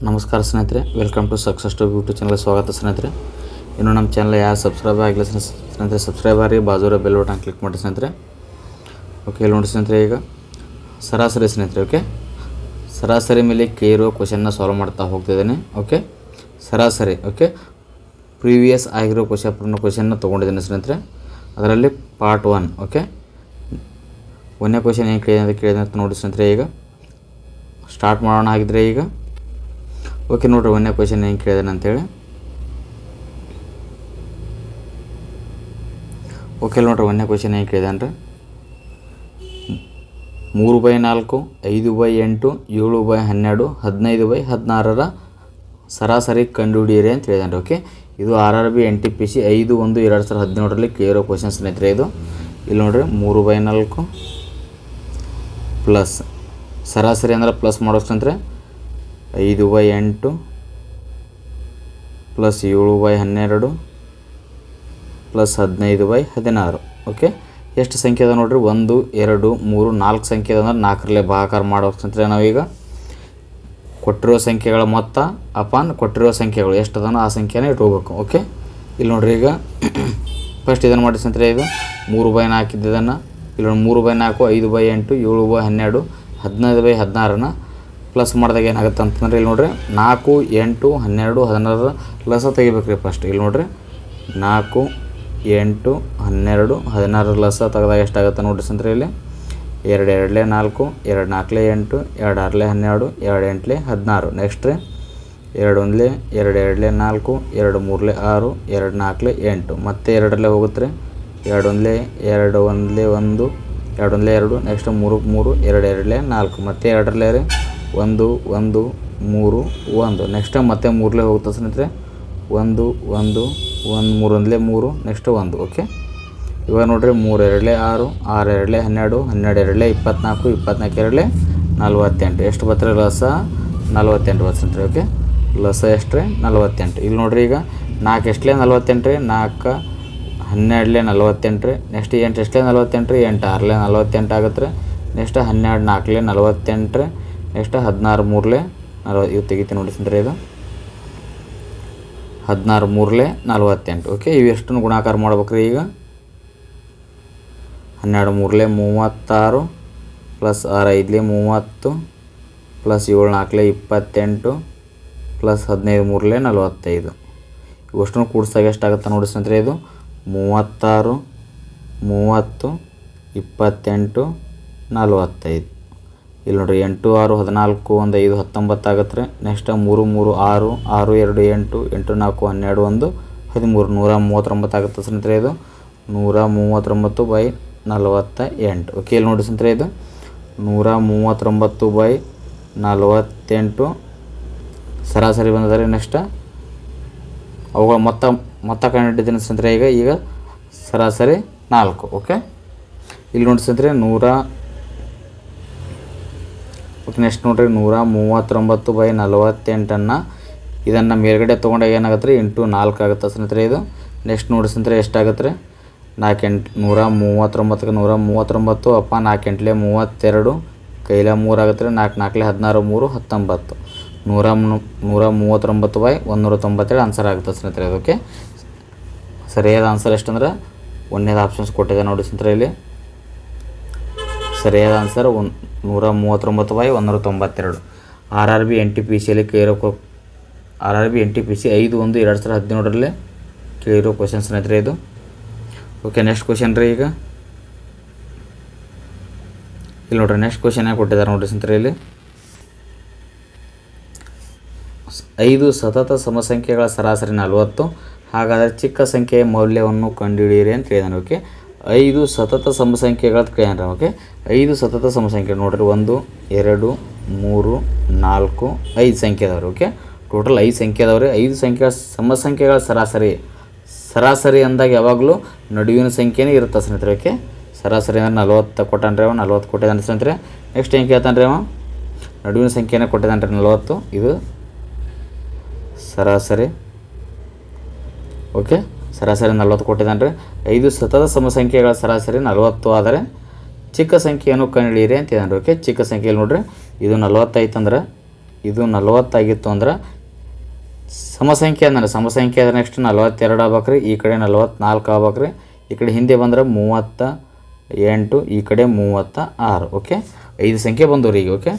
ನಮಸ್ಕಾರ ಸ್ನೇಹಿತರೆ welcome to success to YouTube channel ಸ್ವಾಗತ ಸ್ನೇಹಿತರೆ. ಇನ್ನು ನಮ್ಮ ಚಾನಲ್ ಯಾರು ಸಬ್ಸ್ಕ್ರೈಬ್ ಆಗಿಲ್ಲ ಸ್ನೇ- ಸ್ನೇಹಿತರೆ ಸಬ್ಸ್ಕ್ರೈಬ್ ಆಗಿ ಬಾಜೂರ ಬೆಲ್ ಬಟನ್ ಕ್ಲಿಕ್ ಮಾಡಿ ಸ್ನೇಹಿತರೆ. ಓಕೆ ಇಲ್ಲಿ ನೋಡಿ ಸ್ನೇಹಿತರೆ ಈಗ. ಸರಾಸರಿ ಸ್ನೇಹಿತರೆ ಓಕೆ ಸರಾಸರಿ ಮೇಲೆ ಕೇರೋ ಕ್ವಶನ್ನ ಸಾಲ್ವ್ ಮಾಡ್ತಾ ಹೋಗ್ತಿದ್ದೇನೆ ಓಕೆ ಸರಾಸರಿ ಓಕೆ ಪ್ರೀವಿಯಸ್ ಆಗಿರೋ ಕ್ವಶನ್ ಕ್ವಶನ್ನ ತೊಗೊಂಡಿದ್ದೇನೆ ಸ್ನೇಹಿತರೆ. ಅದರಲ್ಲಿ ಪಾರ್ಟ್ ಒನ್ ಓಕೆ ಒಂದೇ ಕ್ವಶನ್ ಏನು ಕೇಳಿದೆ ಅಂತ ಕೇಳಿದೆ ಅಂತ ನೋಡಿ ಸ್ನೇಹಿತರೆ ಈಗ. ಸ್ಟಾರ್ಟ್ ಮಾಡೋಣ ಆಗಿದ್ರೆ ಈಗ. ಓಕೆ ನೋಡ್ರಿ ಒಂದೇ ಕ್ವಶನ್ ಏನು ಕೇಳಿದಾನೆ ಅಂತೇಳಿ. ಓಕೆ ನೋಡ್ರಿ, ಒಂದನೇ ಕ್ವಶನ್ ಏನು ಕೇಳಿದಾನೆ ರೀ ಮೂರು ಬೈ ನಾಲ್ಕು, ಐದು ಬೈ ಎಂಟು, ಏಳು ಬೈ ಹನ್ನೆರಡು, ಹದಿನೈದು ಬೈ ಹದಿನಾರರ ಸರಾಸರಿ ಕಂಡುಹಿಡಿಯಿರಿ ಅಂತ ಹೇಳಿದಾನೆ ಓಕೆ ಇದು R R B N T P C ಐದು ಒಂದು ಎರಡು ಸಾವಿರದ ಹದಿನೇಳರಲ್ಲಿ ಕೇಳಿರೋ ಕ್ವಶನ್ ಸ್ನೇಹಿತರೆ ಇದು. ಇಲ್ಲಿ ನೋಡ್ರಿ, ಮೂರು ಬೈ ನಾಲ್ಕು ಪ್ಲಸ್ ಸರಾಸರಿ ಅಂದ್ರೆ ಪ್ಲಸ್ ಮಾಡೋ ಸ್ನೇಹಿತರೆ ಐದು ಬೈ ಎಂಟು ಪ್ಲಸ್ ಏಳು ಬೈ ಹನ್ನೆರಡು ಪ್ಲಸ್ ಹದಿನೈದು ಬೈ ಹದಿನಾರು. ಓಕೆ? ಎಷ್ಟು ಸಂಖ್ಯೆ ಅದ ನೋಡ್ರಿ? ಒಂದು, ಎರಡು, ಮೂರು, ನಾಲ್ಕು ಸಂಖ್ಯೆ ಅದ ಅಂದ್ರೆ ನಾಲ್ಕರಲ್ಲೇ ಭಾಗಾಕಾರ ನಾವು ನಾವೀಗ ಕೊಟ್ಟಿರೋ ಸಂಖ್ಯೆಗಳ ಮೊತ್ತ ಅಪಾನ್ ಕೊಟ್ಟಿರೋ ಸಂಖ್ಯೆಗಳು. ಎಷ್ಟು ಅದನ್ನು ಆ ಸಂಖ್ಯೆನ ಇಟ್ಕೋಬೇಕು. ಓಕೆ? ಇಲ್ಲಿ ನೋಡ್ರಿ ಈಗ ಫಸ್ಟ್ ಇದನ್ನು ಮಾಡಿ ಸಂತ್ರೆ ಇದು. ಮೂರು ಬೈ ನಾಲ್ಕು ಇದ್ದಿದ್ದನ್ನು. ಇಲ್ಲಿ ಮೂರು ಬೈ ನಾಲ್ಕು, ಐದು ಬೈ ಎಂಟು, ಏಳು ಬೈ ಹನ್ನೆರಡು, ಹದಿನೈದು ಬೈ ಹದಿನಾರನ್ನ ಪ್ಲಸ್ ಮಾಡಿದಾಗ ಏನಾಗುತ್ತೆ ಅಂತಂದ್ರೆ ಇಲ್ಲಿ ನೋಡ್ರಿ, ನಾಲ್ಕು, ಎಂಟು, ಹನ್ನೆರಡು ಹದಿನಾರರ ಲಸ ತೆಗಿಬೇಕು ರೀ ಫಸ್ಟ್ ಇಲ್ಲಿ ನೋಡ್ರಿ, ನಾಲ್ಕು, ಎಂಟು, ಹನ್ನೆರಡು ಹದಿನಾರರ ಲಸ ತೆಗೆದಾಗ ಎಷ್ಟಾಗುತ್ತೆ ನೋಡ್ರಿ ಸ್ನೇಹಿತರೆ ಇಲ್ಲಿ? ಎರಡು ಎರಡಲೇ ನಾಲ್ಕು ಎರಡು ನಾಲ್ಕಲೇ ಎಂಟು ಎರಡು ಆರಲೇ ಹನ್ನೆರಡು ಎರಡು ಎಂಟಲೇ ಹದಿನಾರು. ನೆಕ್ಸ್ಟ್ ರೀ ಎರಡು ಒಂದಲೇ ಎರಡು ಎರಡಲೇ ನಾಲ್ಕು ಎರಡು ಮೂರಲೇ ಆರು ಎರಡು ನಾಲ್ಕಲೇ ಎಂಟು. ಮತ್ತೆ ಎರಡರಲ್ಲೇ ಹೋಗುತ್ತೆ ರೀ ಎರಡು ಒಂದಲೇ ಎರಡು ಒಂದಲೇ ಒಂದು ಎರಡು ಒಂದಲೇ ಎರಡು ನೆಕ್ಸ್ಟ್ ಮೂರು ಮೂರು ಎರಡು ಎರಡಲೇ ನಾಲ್ಕು. ಮತ್ತೆ ಎರಡರಲ್ಲೇ ರೀ ಒಂದು ಒಂದು, ಮೂರು, ಒಂದು. ನೆಕ್ಸ್ಟ್ ಮತ್ತೆ ಮೂರಲೇ ಹೋಗುತ್ತೆ ಸ್ನೇಹಿತರೆ. ಒಂದು ಒಂದು ಒಂದು, ಮೂರು ಒಂದಲೇ ಮೂರು ನೆಕ್ಸ್ಟ್ ಒಂದು ಓಕೆ ಇವಾಗ ನೋಡ್ರಿ, ಮೂರು ಎರಡಲೇ ಆರು ಆರು ಎರಡಲೇ ಹನ್ನೆರಡು ಹನ್ನೆರಡು ಎರಡಲೇ ಇಪ್ಪತ್ನಾಲ್ಕು ಇಪ್ಪತ್ನಾಲ್ಕು ಎರಡಲೇ ನಲ್ವತ್ತೆಂಟು. ಎಷ್ಟು ಬರ್ತಾರೆ ಲಸ? ನಲ್ವತ್ತೆಂಟು ಬರ್ತಾರೆ ಓಕೆ ಲಸ ಎಷ್ಟು ರೀ ನಲ್ವತ್ತೆಂಟು. ಇಲ್ಲಿ ನೋಡ್ರಿ ಈಗ, ನಾಲ್ಕು ಎಷ್ಟಲೇ ನಲ್ವತ್ತೆಂಟು ರೀ ನಾಲ್ಕು, ಹನ್ನೆರಡಲೇ ನಲ್ವತ್ತೆಂಟು ರೀ ನೆಕ್ಸ್ಟ್ ಎಂಟು ಎಷ್ಟಲೇ ನಲ್ವತ್ತೆಂಟು ರೀ ಎಂಟು ಆರಲೇ ನಲ್ವತ್ತೆಂಟು ಆಗುತ್ತೆ ರೀ. ನೆಕ್ಸ್ಟ್ ಹನ್ನೆರಡು ನಾಲ್ಕಲೇ ನಲ್ವತ್ತೆಂಟು ರೀ ನೆಕ್ಸ್ಟ್ ಹದಿನಾರು ಮೂರಲೆ. ನಲ್ವ ಇವು ತೆಗಿತೀನಿ ನೋಡಿ ಸ್ನೇಹಿತರೆ ಇದು. ಹದಿನಾರು ಮೂರಲೆ ನಲ್ವತ್ತೆಂಟು. ಓಕೆ ಇವೆಷ್ಟನ್ನು ಗುಣಾಕಾರ ಮಾಡ್ಬೇಕ್ರಿ ಈಗ? ಹನ್ನೆರಡು ಮೂರಲೆ ಮೂವತ್ತಾರು ಪ್ಲಸ್ ಆರು ಮೂವತ್ತು ಪ್ಲಸ್ ಏಳು ನಾಲ್ಕಲೆ ಇಪ್ಪತ್ತೆಂಟು ಪ್ಲಸ್ ಹದಿನೈದು ಮೂರಲೆ ನಲವತ್ತೈದು. ಇವಷ್ಟನ್ನು ಕೂಡಿಸ್ದಾಗ ಎಷ್ಟಾಗುತ್ತೆ ನೋಡಿ ಸ್ನೇಹಿತರೆ ಇದು? ಮೂವತ್ತಾರು, ಮೂವತ್ತು, ಇಪ್ಪತ್ತೆಂಟು, ನಲವತ್ತೈದು. ಇಲ್ಲಿ ನೋಡ್ರಿ, ಎಂಟು, ಆರು, ಹದಿನಾಲ್ಕು, ಒಂದು, ಐದು, ಹತ್ತೊಂಬತ್ತು ಆಗತ್ತೆ ರೀ ನೆಕ್ಸ್ಟ್ ಮೂರು ಮೂರು, ಆರು ಆರು, ಎರಡು, ಎಂಟು ಎಂಟು, ನಾಲ್ಕು, ಹನ್ನೆರಡು, ಒಂದು, ಹದಿಮೂರು, ನೂರ ಮೂವತ್ತೊಂಬತ್ತು ಆಗುತ್ತೆ ಸ್ನೇಹಿತರೆ ಇದು. ನೂರ ಮೂವತ್ತೊಂಬತ್ತು ಬೈ ನಲವತ್ತ ಎಂಟು ಓಕೆ ಇಲ್ಲಿ ನೋಡಿ ಸ್ನೇಹಿತರೆ ಇದು. ನೂರ ಮೂವತ್ತೊಂಬತ್ತು ಬೈ ನಲವತ್ತೆಂಟು ಸರಾಸರಿ ಬಂದದ ನೆಕ್ಸ್ಟ್ ಅವುಗಳ ಮೊತ್ತ ಮೊತ್ತ ಕಂಡಿದ್ದೀನಿ ಸ್ನೇಹಿತರೆ ಈಗ ಈಗ ಸರಾಸರಿ ನಾಲ್ಕು. ಓಕೆ ಇಲ್ಲಿ ನೋಡಿ ಸ್ನೇಹಿತರೆ, ನೂರ ನೆಕ್ಸ್ಟ್ ನೋಡಿರಿ, ನೂರ ಮೂವತ್ತೊಂಬತ್ತು ಬೈ ನಲವತ್ತೆಂಟನ್ನು ಇದನ್ನು ಮೇಲ್ಗಡೆ ತೊಗೊಂಡಾಗ ಏನಾಗುತ್ತೆ ರೀ ಇಂಟು ನಾಲ್ಕು ಆಗುತ್ತೆ ಸ್ನೇಹಿತರೆ ಇದು. ನೆಕ್ಸ್ಟ್ ನೋಡಿ ಸ್ನೇಹಿತರೆ ಎಷ್ಟಾಗುತ್ತೆ ರೀ ನಾಲ್ಕು ಎಂಟು ನೂರ ಮೂವತ್ತೊಂಬತ್ತಕ್ಕೆ ನೂರ ಮೂವತ್ತೊಂಬತ್ತು, ಅಪ್ಪ ನಾಲ್ಕು ಎಂಟ್ಲೆ ಮೂವತ್ತೆರಡು, ಕೈಲ ಮೂರು ಆಗುತ್ತೆ ರೀ ನಾಲ್ಕು, ನಾಲ್ಕಲೆ ಹದಿನಾರು, ಮೂರು, ಹತ್ತೊಂಬತ್ತು. ನೂರ ನೂರ ಮೂವತ್ತೊಂಬತ್ತು ಬೈ ಒಂದೂರ ತೊಂಬತ್ತೇಳು ಆನ್ಸರ್ ಆಗುತ್ತೆ ಸ್ನೇಹಿತರೆ. ಅದಕ್ಕೆ ಸರಿಯಾದ ಆನ್ಸರ್ ಎಷ್ಟಂದ್ರೆ? ಒಂದೇದು ಆಪ್ಷನ್ಸ್ ಕೊಟ್ಟಿದೆ ನೋಡಿ ಸ್ನೇಹಿತರೆ ಇಲ್ಲಿ. ಸರಿಯಾದ ಆನ್ಸರ್ ಒನ್ ನೂರ ಮೂವತ್ತೊಂಬತ್ತು ಬೈ ಒಂದೂರ ತೊಂಬತ್ತೆರಡು. R R B N T P ಸಿಯಲ್ಲಿ ಕೇಳಿರೋ R R B N T P C ಐದು ಒಂದು ಎರಡು ಸಾವಿರದ ಹದಿನೇಳರಲ್ಲಿ ಕೇಳಿರೋ ಕ್ವಶನ್ ಸ್ನೇಹಿತರೆ ಇದು. ಓಕೆ ನೆಕ್ಸ್ಟ್ ಕ್ವಶನ್ ರೀ ಈಗ. ಇಲ್ಲಿ ನೋಡ್ರಿ ನೆಕ್ಸ್ಟ್ ಕ್ವಶನ್ ಕೊಟ್ಟಿದ್ದಾರೆ ನೋಡ್ರಿ ಸ್ನೇಹಿತರೆ ಇಲ್ಲಿ. ಐದು ಸತತ ಸಮಸಂಖ್ಯೆಗಳ ಸರಾಸರಿ ನಲವತ್ತು, ಹಾಗಾದರೆ ಚಿಕ್ಕ ಸಂಖ್ಯೆಯ ಮೌಲ್ಯವನ್ನು ಕಂಡುಹಿಡಿಯಿರಿ ಅಂತ ಹೇಳಿದಾನೆ. ಓಕೆ ಐದು ಸತತ ಸಮಸಂಖ್ಯೆಗಳ ಕೇಳಿದಾನೆ ಓಕೆ ಐದು ಸತತ ಸಮಸಂಖ್ಯೆ ನೋಡ್ರಿ ಒಂದು, ಎರಡು, ಮೂರು, ನಾಲ್ಕು, ಐದು ಸಂಖ್ಯೆ ಅದಾವ್ರಿ ಓಕೆ ಟೋಟಲ್ ಐದು ಸಂಖ್ಯೆ ಅದಾವ್ರಿ. ಐದು ಸಂಖ್ಯೆ ಸಮಸಂಖ್ಯೆಗಳ ಸರಾಸರಿ. ಸರಾಸರಿ ಅಂದಾಗ ಯಾವಾಗಲೂ ನಡುವಿನ ಸಂಖ್ಯೆನೇ ಇರುತ್ತೆ ಸ್ನೇಹಿತರೆ ಓಕೆ ಸರಾಸರಿ ಅಂದ್ರೆ ನಲ್ವತ್ತು ಕೊಟ್ಟಾನ್ರಿ ಅವ, ನಲ್ವತ್ತು ಕೊಟ್ಟಿದ್ದಾನೆ ಸ್ನೇಹಿತರೆ. ನೆಕ್ಸ್ಟ್ ಏನು ಕೇಳ್ತಾನೆ ಅವ? ನಡುವಿನ ಸಂಖ್ಯೆನೇ ಕೊಟ್ಟಿದ್ದಾನೆ ರೀ ನಲ್ವತ್ತು. ಇದು ಸರಾಸರಿ. ಓಕೆ ಸರಾಸರಿ ನಲವತ್ತು ಕೊಟ್ಟಿದ್ದಾನೆ ರೀ ಐದು ಸತತ ಸಮಸಂಖ್ಯೆಗಳ ಸರಾಸರಿ ನಲವತ್ತು ಆದರೆ ಚಿಕ್ಕ ಸಂಖ್ಯೆಯನ್ನು ಕಂಡುಹಿಡಿಯಿರಿ ಅಂತ ಇದ್ದಾನೆ ಓಕೆ, ಚಿಕ್ಕ ಸಂಖ್ಯೆಯಲ್ಲಿ ನೋಡ್ರಿ, ಇದು ನಲ್ವತ್ತೈತಂದ್ರೆ, ಇದು ನಲವತ್ತಾಗಿತ್ತು ಅಂದ್ರೆ ಸಮಸಂಖ್ಯೆ ಅಂದ್ರೆ ಸಮಸಂಖ್ಯೆ ಅಂದ್ರೆ ನೆಕ್ಸ್ಟ್ ನಲವತ್ತೆರಡು ಆಗ್ಬೇಕ್ರಿ, ಈ ಕಡೆ ನಲವತ್ನಾಲ್ಕು ಆಗ್ಬೇಕ್ರಿ, ಈ ಕಡೆ ಹಿಂದೆ ಬಂದ್ರೆ ಮೂವತ್ತ ಎಂಟು, ಈ ಕಡೆ ಮೂವತ್ತ ಆರು. ಓಕೆ, ಐದು ಸಂಖ್ಯೆ ಬಂದವು ರೀ ಈಗ, ಓಕೆ.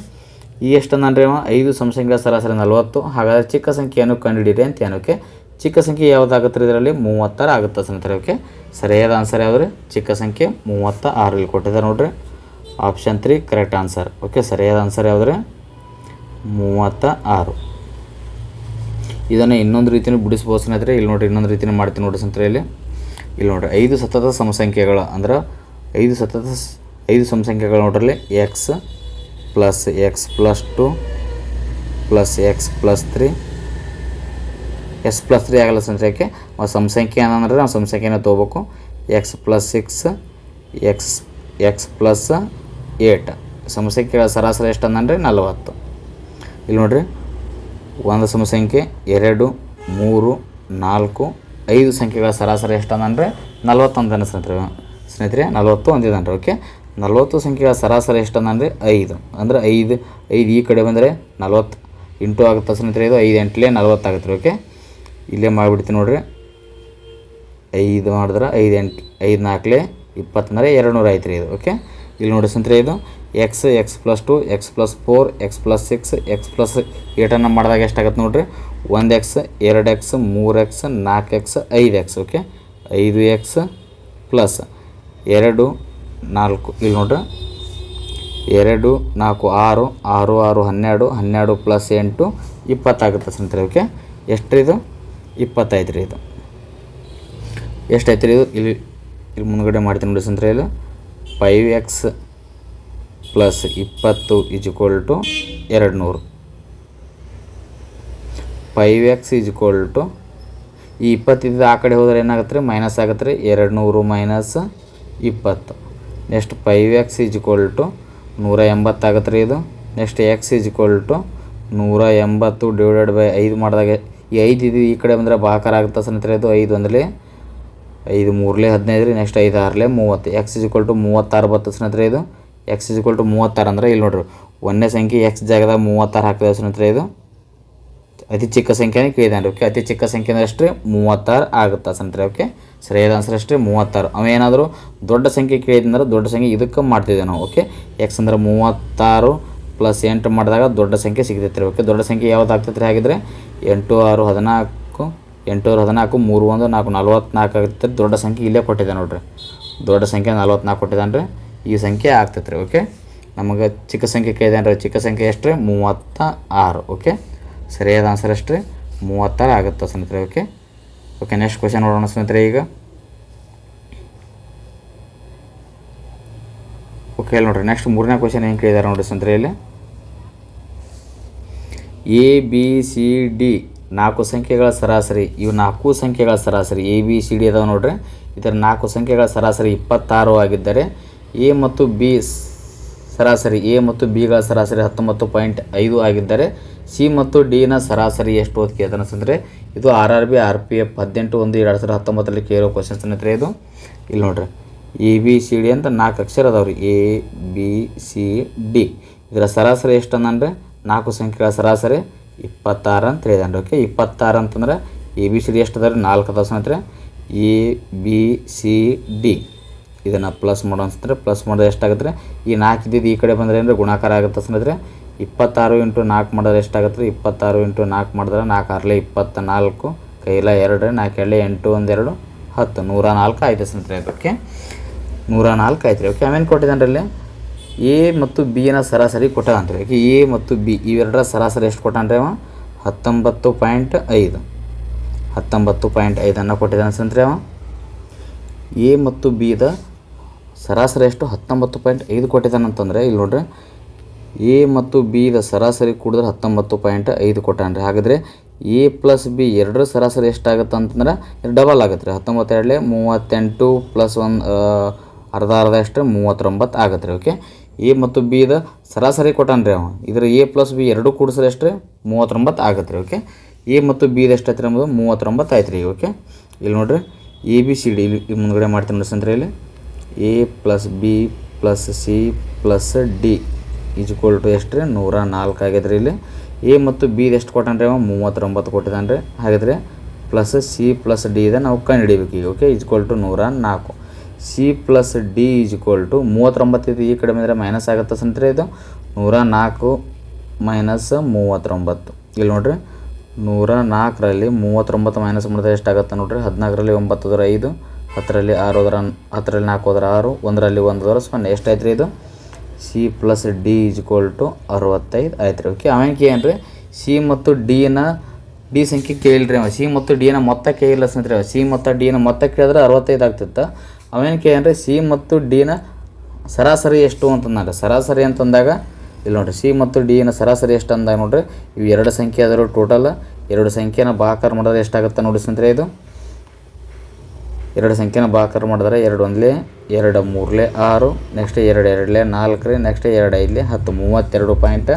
ಈ ಎಷ್ಟು ಅಂದ್ರೆ ಐದು ಸಮಸಂಖ್ಯೆಗಳ ಸರಾಸರಿ ನಲವತ್ತು, ಹಾಗಾದರೆ ಚಿಕ್ಕ ಸಂಖ್ಯೆಯನ್ನು ಕಂಡುಹಿಡಿಯಿರಿ ಅಂತ ಏನೋಕೆ ಚಿಕ್ಕ ಸಂಖ್ಯೆ ಯಾವುದಾಗುತ್ತೆ ಇದರಲ್ಲಿ? ಮೂವತ್ತಾರು ಆಗುತ್ತೆ ಸ್ನೇಹಿತರೆ ಓಕೆ ಸರಿಯಾದ ಆನ್ಸರ್ ಯಾವ್ದು ರೀ ಚಿಕ್ಕ ಸಂಖ್ಯೆ ಮೂವತ್ತ ಆರು ಇಲ್ಲಿ ಕೊಟ್ಟಿದ್ದಾರೆ ನೋಡ್ರಿ. Option three correct answer okay ಸರಿಯಾದ ಆನ್ಸರ್ ಯಾವ್ದು ರೀ ಮೂವತ್ತ ಆರು ಇದನ್ನು ಇನ್ನೊಂದು ರೀತಿಯೂ ಬಿಡಿಸ್ಬೋದು ಸ್ನೇಹಿತರೆ. ಇಲ್ಲಿ ನೋಡಿರಿ, ಇನ್ನೊಂದು ರೀತಿಯೂ ಮಾಡ್ತೀನಿ ನೋಡಿರಿ ಸ್ನೇಹಿತರೆ ಇಲ್ಲಿ. ಇಲ್ಲಿ ನೋಡಿರಿ, ಐದು ಸತತ ಸಮಸಂಖ್ಯೆಗಳು, ಅಂದ್ರೆ ಐದು ಸತತ ಐದು ಸಮಸಂಖ್ಯೆಗಳು ನೋಡ್ರಲ್ಲಿ x plus x plus two plus x plus three x plus three ಆಗಲ್ಲ ಸ್ನೇಹಿತರೆ ಮತ್ತು ಆ ಸಮಸಂಖ್ಯೆ ಏನಂದ್ರೆ ನಾವು ಸಮಸಂಖ್ಯೆನ ತೊಗೋಬೇಕು. X plus six x x plus eight ಸಮಸಂಖ್ಯೆಗಳ ಸರಾಸರಿ ಎಷ್ಟು ಅಂದ್ರೆ ನಲವತ್ತು. ಇಲ್ಲಿ ನೋಡಿರಿ, ಒಂದು ಸಮಸಂಖ್ಯೆ, ಎರಡು, ಮೂರು, ನಾಲ್ಕು, ಐದು ಸಂಖ್ಯೆಗಳ ಸರಾಸರಿ ಎಷ್ಟು ಅಂದರೆ ನಲವತ್ತೊಂದನೇ ಸ್ನೇಹಿತರೆ. ಸ್ನೇಹಿತರೆ, ನಲವತ್ತು ಒಂದಿದ್ದಾನೆ ಓಕೆ ನಲವತ್ತು ಸಂಖ್ಯೆಗಳ ಸರಾಸರಿ ಎಷ್ಟು ಅಂದರೆ ಐದು. ಅಂದರೆ ಐದು ಐದು ಈ ಕಡೆ ಬಂದರೆ ನಲವತ್ತು. ಇಂಟು ಆಗುತ್ತೆ ಸ್ನೇಹಿತರೆ, ಇದು ಐದು ಎಂಟ್ಲೇ ನಲವತ್ತಾಗುತ್ತೆ ಓಕೆ ಇಲ್ಲೇ ಮಾಡಿಬಿಡ್ತೀನಿ ನೋಡ್ರಿ. ಐದು ಮಾಡಿದ್ರೆ ಐದು ಎಂಟು, ಐದು ನಾಲ್ಕಲೇ ಇಪ್ಪತ್ತಂದರೆ ಎರಡು ನೂರ ಆಯ್ತು ರೀ ಇದು ಓಕೆ ಇಲ್ಲಿ ನೋಡಿ ಸಂತ್ರಿ ಇದು x x plus two x plus four x plus six x plus ಏಟನ್ನು ಮಾಡಿದಾಗ ಎಷ್ಟಾಗತ್ತೆ ನೋಡ್ರಿ? ಒಂದು ಎಕ್ಸ್ ಎರಡು ಎಕ್ಸ್ ಮೂರು ಎಕ್ಸ್ ನಾಲ್ಕು ಎಕ್ಸ್ ಐದು ಎಕ್ಸ್ ಓಕೆ ಐದು ಎಕ್ಸ್ ಪ್ಲಸ್ ಎರಡು, ನಾಲ್ಕು, ಇಲ್ಲಿ ನೋಡ್ರಿ. ಎರಡು, ನಾಲ್ಕು, ಆರು ಆರು ಆರು, ಹನ್ನೆರಡು ಹನ್ನೆರಡು ಪ್ಲಸ್ ಎಂಟು, ಇಪ್ಪತ್ತಾಗುತ್ತೆ ಸಂತ್ರಿ ಓಕೆ ಎಷ್ಟು ಇದು? ಇಪ್ಪತ್ತೈದು ರೀ ಇದು. ಎಷ್ಟಾಯ್ತು ರೀ ಇದು? ಇಲ್ಲಿ ಇಲ್ಲಿ ಮುಂದ್ಗಡೆ ಮಾಡ್ತೀನಿ ನೋಡಿ ಸಂದ್ರೆ ಇದು. ಫೈವ್ ಎಕ್ಸ್ ಪ್ಲಸ್ ಇಪ್ಪತ್ತು ಇಜ್ಕೊಲ್ ಟು ಎರಡು ನೂರು ಫೈವ್ ಎಕ್ಸ್ ಇಜ್ಕೊಲ್ ಟು ಈ ಇಪ್ಪತ್ತಿದ್ದು ಆ ಕಡೆ ಹೋದ್ರೆ ಏನಾಗುತ್ತೆ ರೀ ಮೈನಸ್ ಆಗುತ್ತೆ ರೀ ಎರಡು ನೂರು ಮೈನಸ್ ಇಪ್ಪತ್ತು next five x equal to ನೂರ ಎಂಬತ್ತಾಗತ್ತೆ ರೀ ಇದು. ನೆಕ್ಸ್ಟ್ ಎಕ್ಸ್ ಇಜ್ಕೊಲ್ ಟು ನೂರ ಎಂಬತ್ತು ಡಿವೈಡೆಡ್ ಬೈ ಐದು ಮಾಡಿದಾಗ ಈ ಐದು ಇದು ಈ ಕಡೆ ಬಂದರೆ ಬಾಕರ ಆಗುತ್ತೆ ಸ್ನೇಹಿತರೆ ಇದು. ಐದು ಅಂದರೆ ಐದು ಮೂರಲೆ ಹದಿನೈದು ರೀ ನೆಕ್ಸ್ಟ್ ಐದು ಆರಲೇ, ಮೂವತ್ತು. ಎಕ್ಸ್ ಇಜ್ಕೊಲ್ ಟು ಮೂವತ್ತಾರು ಬರ್ತದೆ ಸ್ನೇಹಿತರೆ ಇದು. ಎಕ್ಸ್ ಇಜ್ಕೊಲ್ ಟು ಮೂವತ್ತಾರು ಅಂದರೆ ಇಲ್ಲಿ ನೋಡ್ರಿ. ಒಂದನೇ ಸಂಖ್ಯೆ ಎಕ್ಸ್ ಜಾಗದಾಗ ಮೂವತ್ತಾರು ಹಾಕಿದೆ ಸ್ನೇಹಿತರೆ ಇದು. ಅತಿ ಚಿಕ್ಕ ಸಂಖ್ಯೆನೇ ಕೇಳಿದಾನೆ ಓಕೆ ಅತಿ ಚಿಕ್ಕ ಸಂಖ್ಯೆ ಅಂದ್ರೆ ಅಷ್ಟೇ ಮೂವತ್ತಾರು ಆಗುತ್ತೆ ಸ್ನೇಹಿತರೆ ಓಕೆ ಸರಿಯಾದ ಆನ್ಸರ್ ಅಷ್ಟೇ ಮೂವತ್ತಾರು. ಅವೇನಾದರೂ ದೊಡ್ಡ ಸಂಖ್ಯೆ ಕೇಳಿದಂದ್ರೆ ದೊಡ್ಡ ಸಂಖ್ಯೆ ಇದಕ್ಕೆ ಮಾಡ್ತಿದ್ದೇವೆ ನಾವು ಓಕೆ ಎಕ್ಸ್ ಅಂದ್ರೆ ಮೂವತ್ತಾರು ಪ್ಲಸ್ ಎಂಟು ಮಾಡಿದಾಗ ದೊಡ್ಡ ಸಂಖ್ಯೆ ಸಿಗ್ತೈತೆ ರೀ ಓಕೆ, ದೊಡ್ಡ ಸಂಖ್ಯೆ ಯಾವ್ದು ರೀ ಹಾಗಿದ್ರೆ ಎಂಟು, ಆರು, ಹದಿನಾಲ್ಕು, ಎಂಟು, ಆರು, ಹದಿನಾಲ್ಕು, ಮೂರು, ಒಂದು, ನಾಲ್ಕು, ನಲ್ವತ್ನಾಲ್ಕು ಆಗುತ್ತೆ ದೊಡ್ಡ ಸಂಖ್ಯೆ ಇಲ್ಲೇ ಕೊಟ್ಟಿದೆ ನೋಡಿರಿ. ದೊಡ್ಡ ಸಂಖ್ಯೆ ನಲ್ವತ್ನಾಲ್ಕು ಕೊಟ್ಟಿದ್ದಾನೆ ರೀ ಈ ಸಂಖ್ಯೆ ಆಗ್ತೈತೆ ರೀ ಓಕೆ? ನಮಗೆ ಚಿಕ್ಕ ಸಂಖ್ಯೆ ಕೇಳಿದಾನೆ ರೀ ಚಿಕ್ಕ ಸಂಖ್ಯೆ ಎಷ್ಟು ರೀ ಮೂವತ್ತ ಆರು ಓಕೆ? ಸರಿಯಾದ ಆನ್ಸರ್ ಎಷ್ಟು ರೀ ಮೂವತ್ತಾರು ಆಗುತ್ತೆ ಸ್ನೇಹಿತರೆ, ಓಕೆ? ಓಕೆ ನೆಕ್ಸ್ಟ್ ಕ್ವಶನ್ ನೋಡೋಣ ಸ್ನೇಹಿತರೆ ಈಗ. ಇಲ್ಲಿ ನೋಡ್ರಿ. ನೆಕ್ಸ್ಟ್ ಮೂರನೇ ಕ್ವಶನ್ ಏನು ಕೇಳಿದಾರೆ ನೋಡ್ರಿ ಸಂತ್ರೆಯಲ್ಲಿ? ಇಲ್ಲಿ ಎ ಬಿ ಸಿ ಡಿ ನಾಲ್ಕು ಸಂಖ್ಯೆಗಳ ಸರಾಸರಿ. ಇವು ನಾಲ್ಕು ಸಂಖ್ಯೆಗಳ ಸರಾಸರಿ. ಎ ಬಿ ಸಿ ಡಿ ಅದಾವೆ ನೋಡ್ರಿ. ಇದರ ನಾಲ್ಕು ಸಂಖ್ಯೆಗಳ ಸರಾಸರಿ ಇಪ್ಪತ್ತಾರು ಆಗಿದ್ದರೆ ಎ ಮತ್ತು ಬಿ ಸರಾಸರಿ ಎ ಮತ್ತು ಬಿಗಳ ಸರಾಸರಿ ಹತ್ತೊಂಬತ್ತು ಪಾಯಿಂಟ್ ಐದು ಆಗಿದ್ದರೆ ಸಿ ಮತ್ತು ಡಿನ ಸರಾಸರಿ ಎಷ್ಟು ಓದ್ ಕೇಳ್ತಾನೆ ಅಂದರೆ ಇದು R R B R P F ಹದಿನೆಂಟು ಒಂದು ಎರಡು ಸಾವಿರದ ಹತ್ತೊಂಬತ್ತರಲ್ಲಿ ಕೇಳೋ ಕ್ವಶನ್ ಸ್ನೇಹಿತರೆ ಇದು. ಇಲ್ಲಿ ನೋಡ್ರಿ. ಎ, ಬಿ, ಸಿ, ಡಿ ಅಂತ ನಾಲ್ಕು ಅಕ್ಷರ ಅದಾವ್ರಿ ಎ, ಬಿ, ಸಿ, ಡಿ. ಇದರ ಸರಾಸರಿ ಎಷ್ಟು ಅಂದ್ರೆ ನಾಲ್ಕು ಸಂಖ್ಯೆಗಳ ಸರಾಸರಿ ಇಪ್ಪತ್ತಾರು ಅಂತ ಹೇಳಿದಾನೆ ಓಕೆ, ಇಪ್ಪತ್ತಾರು ಅಂತಂದ್ರೆ ಎ, ಬಿ, ಸಿ, ಡಿ ಎಷ್ಟು ಅದಾವ್ರಿ? ನಾಲ್ಕು ಅದಾವೆ ಸ್ನೇಹಿತರೆ. A, B, C, D. ಇದನ್ನು ಪ್ಲಸ್ ಮಾಡೋ ಅನ್ಸಿದ್ರೆ ಪ್ಲಸ್ ಮಾಡಿದ್ರೆ ಎಷ್ಟಾಗುತ್ತೆ ರೀ ಈ ನಾಲ್ಕು ಇದ್ದಿದ್ದು ಈ ಕಡೆ ಬಂದರೆ ಅಂದರೆ ಗುಣಾಕಾರ ಆಗುತ್ತೆ ಸ್ನೇಹಿತರೆ. ಇಪ್ಪತ್ತಾರು ಇಂಟು ನಾಲ್ಕು ಮಾಡಿದ್ರೆ ಎಷ್ಟಾಗುತ್ತೆ ರೀ ಇಪ್ಪತ್ತಾರು ಇಂಟು ನಾಲ್ಕು ಮಾಡಿದ್ರೆ ನಾಲ್ಕು, ಆರಲೆ ಇಪ್ಪತ್ತ ನಾಲ್ಕು ಕೈಲ ಎರಡು, ನಾಲ್ಕು ಎರಡು ಎಂಟು ಒಂದೆರಡು ಹತ್ತು, ನೂರ ನಾಲ್ಕು ಆಯ್ತು ಸ್ನೇಹಿತರೆ ಓಕೆ ನೂರ ನಾಲ್ಕು ಆಯ್ತು ರೀ. ಓಕೆ ಆಮೇಲೆ ಕೊಟ್ಟಿದ್ದಾನೆ ಅಲ್ಲಿ ಎ ಮತ್ತು ಬಿನ ಸರಾಸರಿ ಕೊಟ್ಟದಂತ್ರಿ ಓಕೆ ಎ ಮತ್ತು ಬಿ ಇವೆರಡರ ಸರಾಸರಿ ಎಷ್ಟು ಕೊಟ್ಟಾನ್ರಿ ಅವ? ಹತ್ತೊಂಬತ್ತು ಪಾಯಿಂಟ್ ಐದು. ಹತ್ತೊಂಬತ್ತು ಪಾಯಿಂಟ್ ಐದನ್ನು ಕೊಟ್ಟಿದ್ದಾನೆ ಸ್ನೇಹಿತರೆ ಅವ. ಎ ಮತ್ತು ಬಿದ ಸರಾಸರಿ ಎಷ್ಟು? ಹತ್ತೊಂಬತ್ತು ಪಾಯಿಂಟ್ ಐದು ಕೊಟ್ಟಿದ್ದಾನೆ ಅಂತಂದರೆ, ಇಲ್ಲಿ ನೋಡ್ರಿ. ಎ ಮತ್ತು ಬಿದ ಸರಾಸರಿ ಕೂಡಿದ್ರೆ ಹತ್ತೊಂಬತ್ತು ಪಾಯಿಂಟ್ ಐದು ಕೊಟ್ಟಾನ್ರಿ ಹಾಗಾದರೆ ಎ ಪ್ಲಸ್ ಬಿ ಎರಡರ ಸರಾಸರಿ ಎಷ್ಟಾಗುತ್ತೆ ಅಂತಂದ್ರೆ ಡಬಲ್ ಆಗುತ್ತೆ ರೀ. ಹತ್ತೊಂಬತ್ತು ಎರಡಲೆ ಮೂವತ್ತೆಂಟು ಪ್ಲಸ್ ಒಂದು ಅರ್ಧ ಅರ್ಧ ಎಷ್ಟು ಮೂವತ್ತೊಂಬತ್ತು ಆಗುತ್ತೆ ರೀ. ಓಕೆ ಎ ಮತ್ತು ಬಿದ ಸರಾಸರಿ ಕೊಟ್ಟಾನ ರೀ ಅವ. ಇದ್ರ ಎ ಪ್ಲಸ್ ಬಿ ಎರಡು ಕೂಡಿಸಿದ್ರೆ ಎಷ್ಟು ರೀ ಮೂವತ್ತೊಂಬತ್ತು ಆಗುತ್ತೆ ರೀ. ಓಕೆ ಎ ಮತ್ತು ಬಿದ ಎಷ್ಟು ಐತ್ರಿ ನಮ್ಮದು ಮೂವತ್ತೊಂಬತ್ತು ಆಯ್ತು ರೀ ಓಕೆ ಇಲ್ಲಿ ನೋಡ್ರಿ. ಎ ಬಿ ಸಿ ಡಿ ಇಲ್ಲಿ ಮುಂದುಗಡೆ ಮಾಡ್ತೀನಿ ನೋಡಿ ಸಂತ್ರಿ ಇಲ್ಲಿ. A plus B plus C plus D equal to ಎಷ್ಟು ರೀ ನೂರ ನಾಲ್ಕು ಆಗ್ಯದ ರೀ ಇಲ್ಲಿ. ಎ ಮತ್ತು ಬಿ ಎಷ್ಟು ಕೊಟ್ಟಾನ್ರಿ ಅವ? ಮೂವತ್ತೊಂಬತ್ತು ಕೊಟ್ಟಿದ್ದಾನೆ ರೀ ಹಾಗಿದ್ರೆ ಪ್ಲಸ್ ಸಿ ಪ್ಲಸ್ ಡಿ ಇದೆ, ನಾವು ಕಂಡು ಹಿಡಿಬೇಕು ಈಗ ಓಕೆ ಈಜ್ಕೊಲ್ ಟು ನೂರ ನಾಲ್ಕು. C plus D equal to ಮೂವತ್ತೊಂಬತ್ತು ಇದು ಈ ಕಡೆ ಅಂದರೆ ಮೈನಸ್ ಆಗುತ್ತೆ ಸಂತ್ರೆ ಇದು? ನೂರ ನಾಲ್ಕು ಮೈನಸ್ ಮೂವತ್ತೊಂಬತ್ತು. ಇಲ್ಲಿ ನೋಡ್ರಿ, ನೂರ ನಾಲ್ಕರಲ್ಲಿ ಮೂವತ್ತೊಂಬತ್ತು ಮೈನಸ್ ಮಾಡಿದ್ರೆ ಎಷ್ಟಾಗುತ್ತೆ ನೋಡ್ರಿ? ಹದಿನಾಲ್ಕರಲ್ಲಿ ಒಂಬತ್ತು ಐದು, ಹತ್ತರಲ್ಲಿ ಆರು ಹೋದ್ರೆ ಹತ್ತರಲ್ಲಿ ನಾಲ್ಕು ಹೋದ್ರೆ ಆರು, ಒಂದರಲ್ಲಿ ಒಂದು ಹೋದ್ರೆ ಸೊನ್ನೆ. ಎಷ್ಟಾಯ್ತು ರೀ ಇದು? C plus D equal to ಅರವತ್ತೈದು. ಆಯ್ತು ರೀ ಓಕೆ ಆಮೇಲೆ ಏನು ರೀ ಸಿ ಮತ್ತು ಡಿನ ಡಿ ಸಂಖ್ಯೆ ಕೇಳಿರಿ ಅವ. ಸಿ ಮತ್ತು ಡಿನ ಮೊತ್ತ ಕೇಳಿಲ್ಲ ಸ್ನೇಹಿತರೆ ಸಿ ಮತ್ತು ಡಿನ ಮೊತ್ತ ಕೇಳಿದ್ರೆ ಅರವತ್ತೈದು ಆಗ್ತಿತ್ತು. ಅವೇನಕ್ಕೆ ಏನ್ರಿ? ಸಿ ಮತ್ತು ಡಿನ ಸರಾಸರಿ ಎಷ್ಟು ಅಂತಂದಾಗ ಸರಾಸರಿ ಅಂತಂದಾಗ ಇಲ್ಲಿ ನೋಡಿರಿ ಸಿ ಮತ್ತು ಡಿನ ಸರಾಸರಿ ಎಷ್ಟು ಅಂದಾಗ ನೋಡ್ರಿ, ಇವು ಎರಡು ಸಂಖ್ಯೆ ಆದರೂ ಟೋಟಲ್ ಎರಡು ಸಂಖ್ಯೆನ ಭಾಕಾರ ಮಾಡಿದ್ರೆ ಎಷ್ಟಾಗುತ್ತೆ ನೋಡಿ ಸ್ನೇಹಿತರೆ ಇದು? ಎರಡು ಸಂಖ್ಯೆನ ಭಾಗಕಾರ ಮಾಡಿದ್ರೆ. ಎರಡು ಒಂದ್ಲೆ, ಎರಡು ಮೂರಲೆ, ಆರು ನೆಕ್ಸ್ಟ್ ಎರಡು ಎರಡಲೆ, ನಾಲ್ಕು ರೀ ನೆಕ್ಸ್ಟ್ ಎರಡು ಐದಲೆ, ಹತ್ತು, ಮೂವತ್ತೆರಡು ಪಾಯಿಂಟ್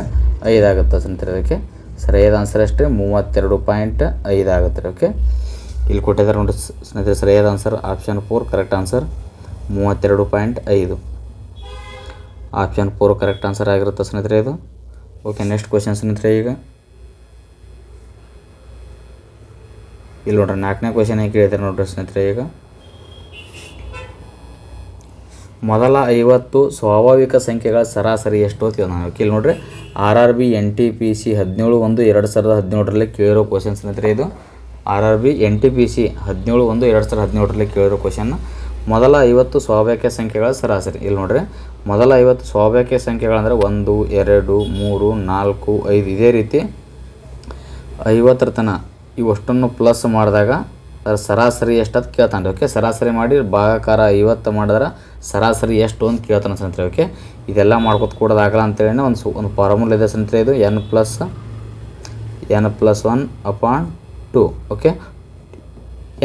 ಐದು ಆಗುತ್ತೆ ಸ್ನೇಹಿತರೆ ಅದಕ್ಕೆ. ಸರಿಯಾದ ಆನ್ಸರ್ ಅಷ್ಟೇ ಮೂವತ್ತೆರಡು ಪಾಯಿಂಟ್ ಐದು ಆಗುತ್ತೆ ರೀ ಓಕೆ ಇಲ್ಲಿ ಕೊಟ್ಟಿದ್ದಾರೆ ನೋಡಿ ಸ್ನೇಹಿತರೆ ಸರಿಯಾದ answer option four correct answer ಮೂವತ್ತೆರಡು ಪಾಯಿಂಟ್ ಐದು. ಆಪ್ಷನ್ ಫೋರ್ ಕರೆಕ್ಟ್ ಆನ್ಸರ್ ಆಗಿರುತ್ತೆ ಸ್ನೇಹಿತರೆ ಇದು. ಓಕೆ ನೆಕ್ಸ್ಟ್ ಕ್ವಶನ್ ಸ್ನೇಹಿತರೆ ಈಗ. ಇಲ್ಲಿ ನೋಡ್ರಿ, ನಾಲ್ಕನೇ ಕ್ವಶನ್ ಹೇಗೆ ಕೇಳಿದ್ದಾರೆ ನೋಡ್ರಿ ಸ್ನೇಹಿತರೆ ಈಗ. ಮೊದಲ ಐವತ್ತು ಸ್ವಾಭಾವಿಕ ಸಂಖ್ಯೆಗಳ ಸರಾಸರಿ ಎಷ್ಟು ಅಂತ ನಾವು. ಇಲ್ಲಿ ನೋಡ್ರಿ R R B N T P C ಹದಿನೇಳು ಒಂದು ಎರಡು ಸಾವಿರದ ಹದಿನೇಳರಲ್ಲಿ ಕೇಳಿರೋ ಕ್ವಶನ್ ಸ್ನೇಹಿತರೆ ಇದು. R R B N T P C ಹದಿನೇಳು ಒಂದು ಎರಡು ಸಾವಿರದ ಹದಿನೇಳರಲ್ಲಿ ಕೇಳಿರೋ ಕ್ವಶನ್ ಮೊದಲ ಐವತ್ತು ಸ್ವಾಭಾವಿಕ ಸಂಖ್ಯೆಗಳ ಸರಾಸರಿ. ಇಲ್ಲಿ ನೋಡ್ರಿ, ಮೊದಲ ಐವತ್ತು ಸ್ವಾಭಾವಿಕ ಸಂಖ್ಯೆಗಳಂದರೆ ಒಂದು, ಎರಡು, ಮೂರು, ನಾಲ್ಕು, ಐದು, ಇದೇ ರೀತಿ. ಐವತ್ತರ ತನ ಇವಷ್ಟನ್ನು ಪ್ಲಸ್ ಮಾಡಿದಾಗ ಅದರ ಸರಾಸರಿ ಅಂತ ಕೇಳ್ತಾನೆ ಓಕೆ ಸರಾಸರಿ ಮಾಡಿ ಭಾಗಾಕಾರ ಐವತ್ತು ಮಾಡಿದ್ರೆ ಸರಾಸರಿ ಎಷ್ಟು ಅಂತ ಕೇಳ್ತಾನೆ ಸ್ನೇಹಿತರೆ ಓಕೆ ಇದೆಲ್ಲ ಮಾಡ್ಕೊತ ಕೊಡೋದಾಗಲ್ಲ ಅಂತೇಳಿ ಒಂದು ಸು, ಒಂದು ಫಾರ್ಮುಲಾ ಇದೆ ಸ್ನೇಹಿತರೆ ಇದು. N plus n plus one upon two okay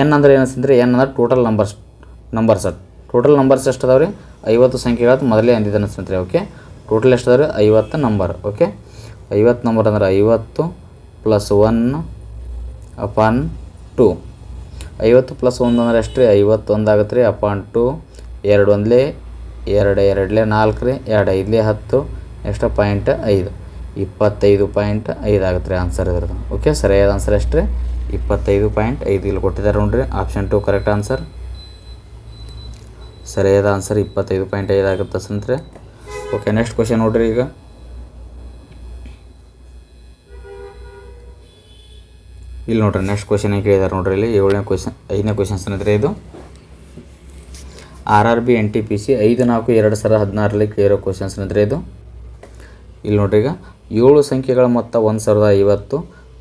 n ಅಂದರೆ ಏನು ಸ್ನೇಹಿತರೆ? ಎನ್ ಅಂದ್ರೆ total numbers numbers total numbers ಎಷ್ಟು ಅದಾವೆ ರೀ ಐವತ್ತು ಸಂಖ್ಯೆಗಳು ಮೊದಲೇ ಅಂದಿದ್ದಾನೆ ಸ್ನೇಹಿತರೆ ಓಕೆ ಟೋಟಲ್ ಎಷ್ಟು ಅದಾವೆ ಐವತ್ತು ನಂಬರ್ ಓಕೆ ಐವತ್ತು ನಂಬರ್ ಅಂದ್ರೆ ಐವತ್ತು ಪ್ಲಸ್ ಒನ್ ಅಪಾನ್ ಟು ಐವತ್ತು ಪ್ಲಸ್ ಒಂದು ಅಂದ್ರೆ ಎಷ್ಟು ರೀ ಐವತ್ತೊಂದು ಆಗುತ್ತೆ ರೀ ಅಪಾನ್ ಟು ಎರಡು ಒಂದ್ಲೆ, ಎರಡು ಎರಡಲೆ ನಾಲ್ಕು ರೀ, ಎರಡು ಐದಲೇ ಹತ್ತು, ನೆಕ್ಸ್ಟ್ ಪಾಯಿಂಟ್ ಐದು. ಇಪ್ಪತ್ತೈದು ಪಾಯಿಂಟ್ ಐದು ಆಗುತ್ತೆ ರೀ ಆನ್ಸರ್ ಇದ್ರದ್ದು. ಓಕೆ ಸರಿಯಾದ ಆನ್ಸರ್ ಎಷ್ಟು ರೀ? ಇಪ್ಪತ್ತೈದು ಪಾಯಿಂಟ್ ಐದು ಇಲ್ಲಿ ಕೊಟ್ಟಿದ್ದಾರೆ ನೋಡ್ರಿ ಆಪ್ಷನ್ ಟು ಕರೆಕ್ಟ್ ಆನ್ಸರ್ ಸರಿಯಾದ ಆನ್ಸರ್ ಇಪ್ಪತ್ತೈದು ಪಾಯಿಂಟ್ ಐದು ಆಗುತ್ತೆ ಸ್ನೇಹಿತರೆ ಓಕೆ ನೆಕ್ಸ್ಟ್ ಕ್ವಶನ್ ನೋಡ್ರಿ ಈಗ. ಇಲ್ಲಿ ನೋಡ್ರಿ ನೆಕ್ಸ್ಟ್ ಕ್ವಶನ್ ಏನು ಕೇಳಿದಾರೆ ನೋಡ್ರಿ ಇಲ್ಲಿ? ಏಳನೇ ಕ್ವಶನ್ ಐದನೇ ಕ್ವಶನ್ ಸ್ನೇಹಿತರೆ ಇದು. R R B, N T P C, ಐದು ನಾಲ್ಕು ಎರಡು ಸಾವಿರದ ಹದಿನಾರರಲ್ಲಿ ಕೇಳಿರೋ ಕ್ವಶನ್ಸ್ ಅಂದರೆ ಇದು. ಇಲ್ಲಿ ನೋಡ್ರಿ ಈಗ, ಏಳು ಸಂಖ್ಯೆಗಳ ಮೊತ್ತ ಒಂದು ಸಾವಿರದ ಐವತ್ತು,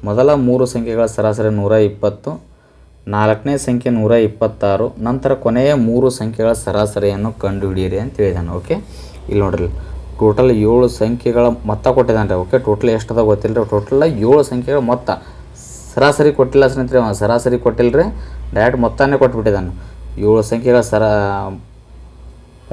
ಮೊದಲ ಮೂರು ಸಂಖ್ಯೆಗಳ ಸರಾಸರಿ ನೂರ ಇಪ್ಪತ್ತು, ನಾಲ್ಕನೇ ಸಂಖ್ಯೆ ನೂರ ಇಪ್ಪತ್ತಾರು, ನಂತರ ಕೊನೆಯ ಮೂರು ಸಂಖ್ಯೆಗಳ ಸರಾಸರಿಯನ್ನು ಕಂಡುಹಿಡಿಯಿರಿ ಅಂತ ಹೇಳಿದಾನೆ, ಓಕೆ? ಇಲ್ಲಿ ನೋಡ್ರಿ, ಟೋಟಲ್ ಏಳು ಸಂಖ್ಯೆಗಳ ಮೊತ್ತ ಕೊಟ್ಟಿದ್ದಾನೆ ರೀ ಓಕೆ? ಟೋಟಲ್ ಎಷ್ಟದ ಗೊತ್ತಿಲ್ಲ ರೀ ಟೋಟಲ್ ಏಳು ಸಂಖ್ಯೆಗಳ ಮೊತ್ತ. ಸರಾಸರಿ ಕೊಟ್ಟಿಲ್ಲ ಸ್ನೇಹಿತರೆ ಸರಾಸರಿ ಕೊಟ್ಟಿಲ್ಲ ರೀ ಡೈರೆಕ್ಟ್ ಮೊತ್ತನೇ ಕೊಟ್ಬಿಟ್ಟಿದ್ದಾನೆ. ಏಳು ಸಂಖ್ಯೆಗಳ ಸರ